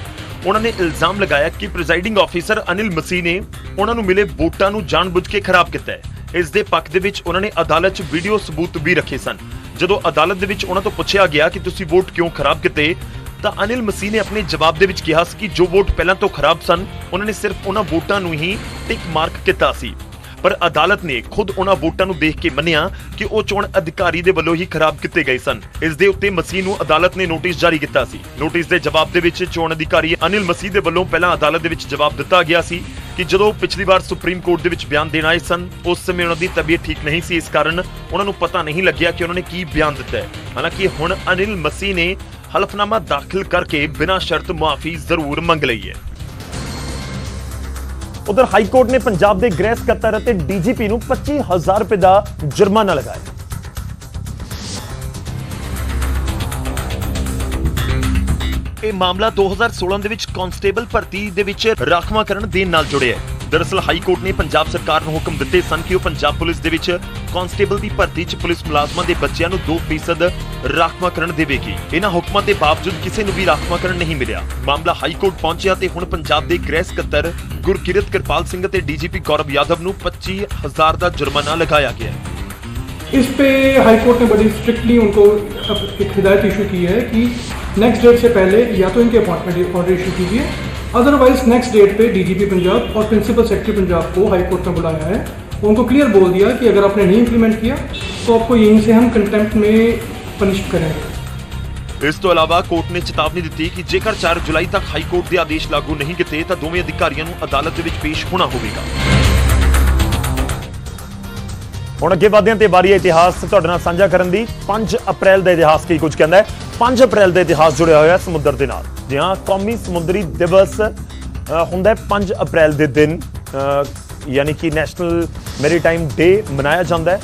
ਉਹਨਾਂ ਨੇ ਇਲਜ਼ਾਮ ਲਗਾਇਆ ਕਿ ਪ੍ਰੈਜ਼ਾਈਡਿੰਗ ਆਫੀਸਰ ਅਨਿਲ ਮਸੀਹ ਨੇ ਉਹਨਾਂ ਨੂੰ ਮਿਲੇ ਵੋਟਾਂ ਨੂੰ ਜਾਣਬੁੱਝ ਕੇ ਖਰਾਬ ਕੀਤਾ ਹੈ। ਇਸ ਦੇ ਪੱਖ ਦੇ ਵਿੱਚ ਉਹਨਾਂ ਨੇ ਅਦਾਲਤ 'ਚ ਵੀਡੀਓ ਸਬੂਤ ਵੀ ਰੱਖੇ ਸਨ। ਜਦੋਂ ਅਦਾਲਤ ਦੇ ਵਿੱਚ ਉਹਨਾਂ ਤੋਂ ਪੁੱਛਿਆ ਗਿਆ ਕਿ ਤੁਸੀਂ ਵੋਟ ਕਿਉਂ ਖਰਾਬ ਕੀਤੇ, ਤਾਂ ਅਨਿਲ ਮਸੀਹ ਨੇ ਆਪਣੇ ਜਵਾਬ ਦੇ ਵਿੱਚ ਕਿਹਾ ਸੀ ਕਿ ਜੋ ਵੋਟ ਪਹਿਲਾਂ ਤੋਂ ਖਰਾਬ ਸਨ, ਉਹਨਾਂ ਨੇ ਸਿਰਫ ਉਹਨਾਂ ਵੋਟਾਂ ਨੂੰ ਹੀ ਟਿਕ ਮਾਰਕ ਕੀਤਾ ਸੀ। ਪਰ ਅਦਾਲਤ ਨੇ ਖੁਦ ਉਹਨਾਂ ਵੋਟਾਂ ਨੂੰ ਦੇਖ ਕੇ ਮੰਨਿਆ ਕਿ ਉਹ ਚੋਣ ਅਧਿਕਾਰੀ ਦੇ ਵੱਲੋਂ ਹੀ ਖਰਾਬ ਕੀਤੇ ਗਏ ਸਨ। ਇਸ ਦੇ ਉੱਤੇ ਮਸੀਹ ਨੂੰ ਅਦਾਲਤ ਨੇ ਨੋਟਿਸ ਜਾਰੀ ਕੀਤਾ ਸੀ। ਨੋਟਿਸ ਦੇ ਜਵਾਬ ਦੇ ਵਿੱਚ ਚੋਣ ਅਧਿਕਾਰੀ ਅਨਿਲ ਮਸੀਹ ਦੇ ਵੱਲੋਂ ਪਹਿਲਾਂ ਅਦਾਲਤ ਦੇ ਵਿੱਚ ਜਵਾਬ ਦਿੱਤਾ ਗਿਆ ਸੀ ਕਿ ਜਦੋਂ ਪਿਛਲੀ ਵਾਰ ਸੁਪਰੀਮ ਕੋਰਟ ਦੇ ਵਿੱਚ ਬਿਆਨ ਦੇਣ ਆਏ ਸਨ, ਉਸ ਸਮੇਂ ਉਹਨਾਂ ਦੀ ਤਬੀਅਤ ਠੀਕ ਨਹੀਂ ਸੀ। ਇਸ ਕਾਰਨ ਉਹਨਾਂ ਨੂੰ ਪਤਾ ਨਹੀਂ ਲੱਗਿਆ ਕਿ ਉਹਨਾਂ ਨੇ ਕੀ ਬਿਆਨ ਦਿੱਤਾ ਹੈ। ਹਾਲਾਂਕਿ ਹੁਣ ਅਨਿਲ ਮਸੀਹ ਨੇ ਹਲਫਨਾਮਾ ਦਾਖਲ ਕਰਕੇ ਬਿਨਾਂ ਸ਼ਰਤ ਮੁਆਫੀ ਜ਼ਰੂਰ ਮੰਗ ਲਈ ਹੈ। ਉਧਰ ਹਾਈ ਕੋਰਟ ਨੇ ਪੰਜਾਬ ਦੇ ਗ੍ਰਹਿ ਸਕੱਤਰ ਅਤੇ ਡੀਜੀਪੀ ਨੂੰ 25000 ਰੁਪਏ ਦਾ ਜੁਰਮਾਨਾ ਲਗਾਇਆ। ਇਹ ਮਾਮਲਾ 2016 ਦੇ ਵਿੱਚ ਕਾਂਸਟੇਬਲ ਭਰਤੀ ਦੇ ਵਿੱਚ ਰਾਖਵਾਂਕਰਨ ਦੇਣ ਨਾਲ ਜੁੜਿਆ ਹੈ। ਦਰਅਸਲ ਹਾਈ ਕੋਰਟ ਨੇ ਪੰਜਾਬ ਸਰਕਾਰ ਨੂੰ ਹੁਕਮ ਦਿੱਤੇ ਸਨ ਕਿ ਉਹ ਪੰਜਾਬ ਪੁਲਿਸ ਦੇ ਵਿੱਚ ਕਾਂਸਟੇਬਲ ਦੀ ਭਰਤੀ 'ਚ ਪੁਲਿਸ ਮੁਲਾਜ਼ਮਾਂ ਦੇ ਬੱਚਿਆਂ ਨੂੰ 2% ਰਾਖਵਾਂਕਰਨ ਦੇਵੇਗੀ ਇਹਨਾਂ ਹੁਕਮਾਂ ਦੇ ਬਾਵਜੂਦ ਕਿਸੇ ਨੂੰ ਵੀ ਰਾਖਵਾਂਕਰਨ ਨਹੀਂ ਮਿਲਿਆ ਮਾਮਲਾ ਹਾਈ ਕੋਰਟ ਪਹੁੰਚਿਆ ਤੇ ਹੁਣ ਪੰਜਾਬ ਦੇ ਗ੍ਰਹਿ ਸਕੱਤਰ ਗੁਰਕਿਰਤ ਕਿਰਪਾਲ ਸਿੰਘ ਅਤੇ ਡੀਜੀਪੀ ਗੌਰਵ ਯਾਦਵ ਨੂੰ 25000 ਦਾ ਜੁਰਮਾਨਾ ਲਗਾਇਆ ਗਿਆ ਹੈ इस पे हाई कोर्ट ने बड़ी स्ट्रिक्टली उनको अब एक हिदायत इशू की है कि नेक्स्ट डेट से पहले या तो इनके अपॉइंटमेंट ऑर्डर इशू कीजिए अदरवाइज नेक्स्ट डेट पे डीजीपी पंजाब और प्रिंसिपल सेक्रेटरी पंजाब को हाई कोर्ट ने बुलाया है उनको क्लियर बोल दिया कि अगर आपने नहीं इम्प्लीमेंट किया तो आपको यहीं से हम कंटेम्प्ट में पनिश करेंगे ਇਸ ਤੋਂ ਇਲਾਵਾ ਕੋਰਟ ਨੇ ਚੇਤਾਵਨੀ ਦਿੱਤੀ ਕਿ ਜੇਕਰ 4 ਜੁਲਾਈ ਤੱਕ ਹਾਈ ਕੋਰਟ ਦੇ ਆਦੇਸ਼ ਲਾਗੂ ਨਹੀਂ ਕੀਤੇ ਤਾਂ ਦੋਵੇਂ ਅਧਿਕਾਰੀਆਂ ਨੂੰ ਅਦਾਲਤ ਦੇ ਵਿੱਚ ਪੇਸ਼ ਹੋਣਾ ਹੋਵੇਗਾ ਹੁਣ ਅੱਗੇ ਵਧਦੇ ਹਾਂ ਤੇ ਵਾਰੀ ਹੈ ਇਤਿਹਾਸ ਤੁਹਾਡੇ ਨਾਲ ਸਾਂਝਾ ਕਰਨ ਦੀ। 5 ਅਪ੍ਰੈਲ ਦਾ ਇਤਿਹਾਸ ਕੀ ਕੁਝ ਕਹਿੰਦਾ ਹੈ? 5 ਅਪ੍ਰੈਲ ਦਾ ਇਤਿਹਾਸ ਜੁੜਿਆ ਹੋਇਆ ਸਮੁੰਦਰ ਦੇ ਨਾਲ। ਜੀ ਹਾਂ, ਕੌਮੀ ਸਮੁੰਦਰੀ ਦਿਵਸ ਹੁੰਦਾ ਹੈ 5 ਅਪ੍ਰੈਲ ਦੇ ਦਿਨ। ਯਾਨੀ ਕਿ ਨੈਸ਼ਨਲ ਮੈਰੀਟਾਈਮ ਡੇ ਮਨਾਇਆ ਜਾਂਦਾ ਹੈ।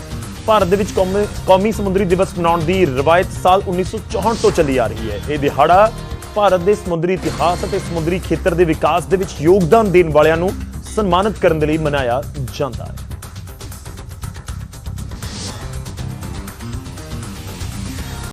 ਭਾਰਤ ਦੇ ਵਿੱਚ ਕੌਮੀ ਕੌਮੀ ਸਮੁੰਦਰੀ ਦਿਵਸ ਮਨਾਉਣ ਦੀ ਰਵਾਇਤ ਸਾਲ 1964 ਤੋਂ ਚੱਲੀ ਆ ਰਹੀ ਹੈ। ਇਹ ਦਿਹਾੜਾ ਭਾਰਤ ਦੇ ਸਮੁੰਦਰੀ ਇਤਿਹਾਸ ਅਤੇ ਸਮੁੰਦਰੀ ਖੇਤਰ ਦੇ ਵਿਕਾਸ ਦੇ ਵਿੱਚ ਯੋਗਦਾਨ ਦੇਣ ਵਾਲਿਆਂ ਨੂੰ ਸਨਮਾਨਿਤ ਕਰਨ ਦੇ ਲਈ ਮਨਾਇਆ ਜਾਂਦਾ ਹੈ।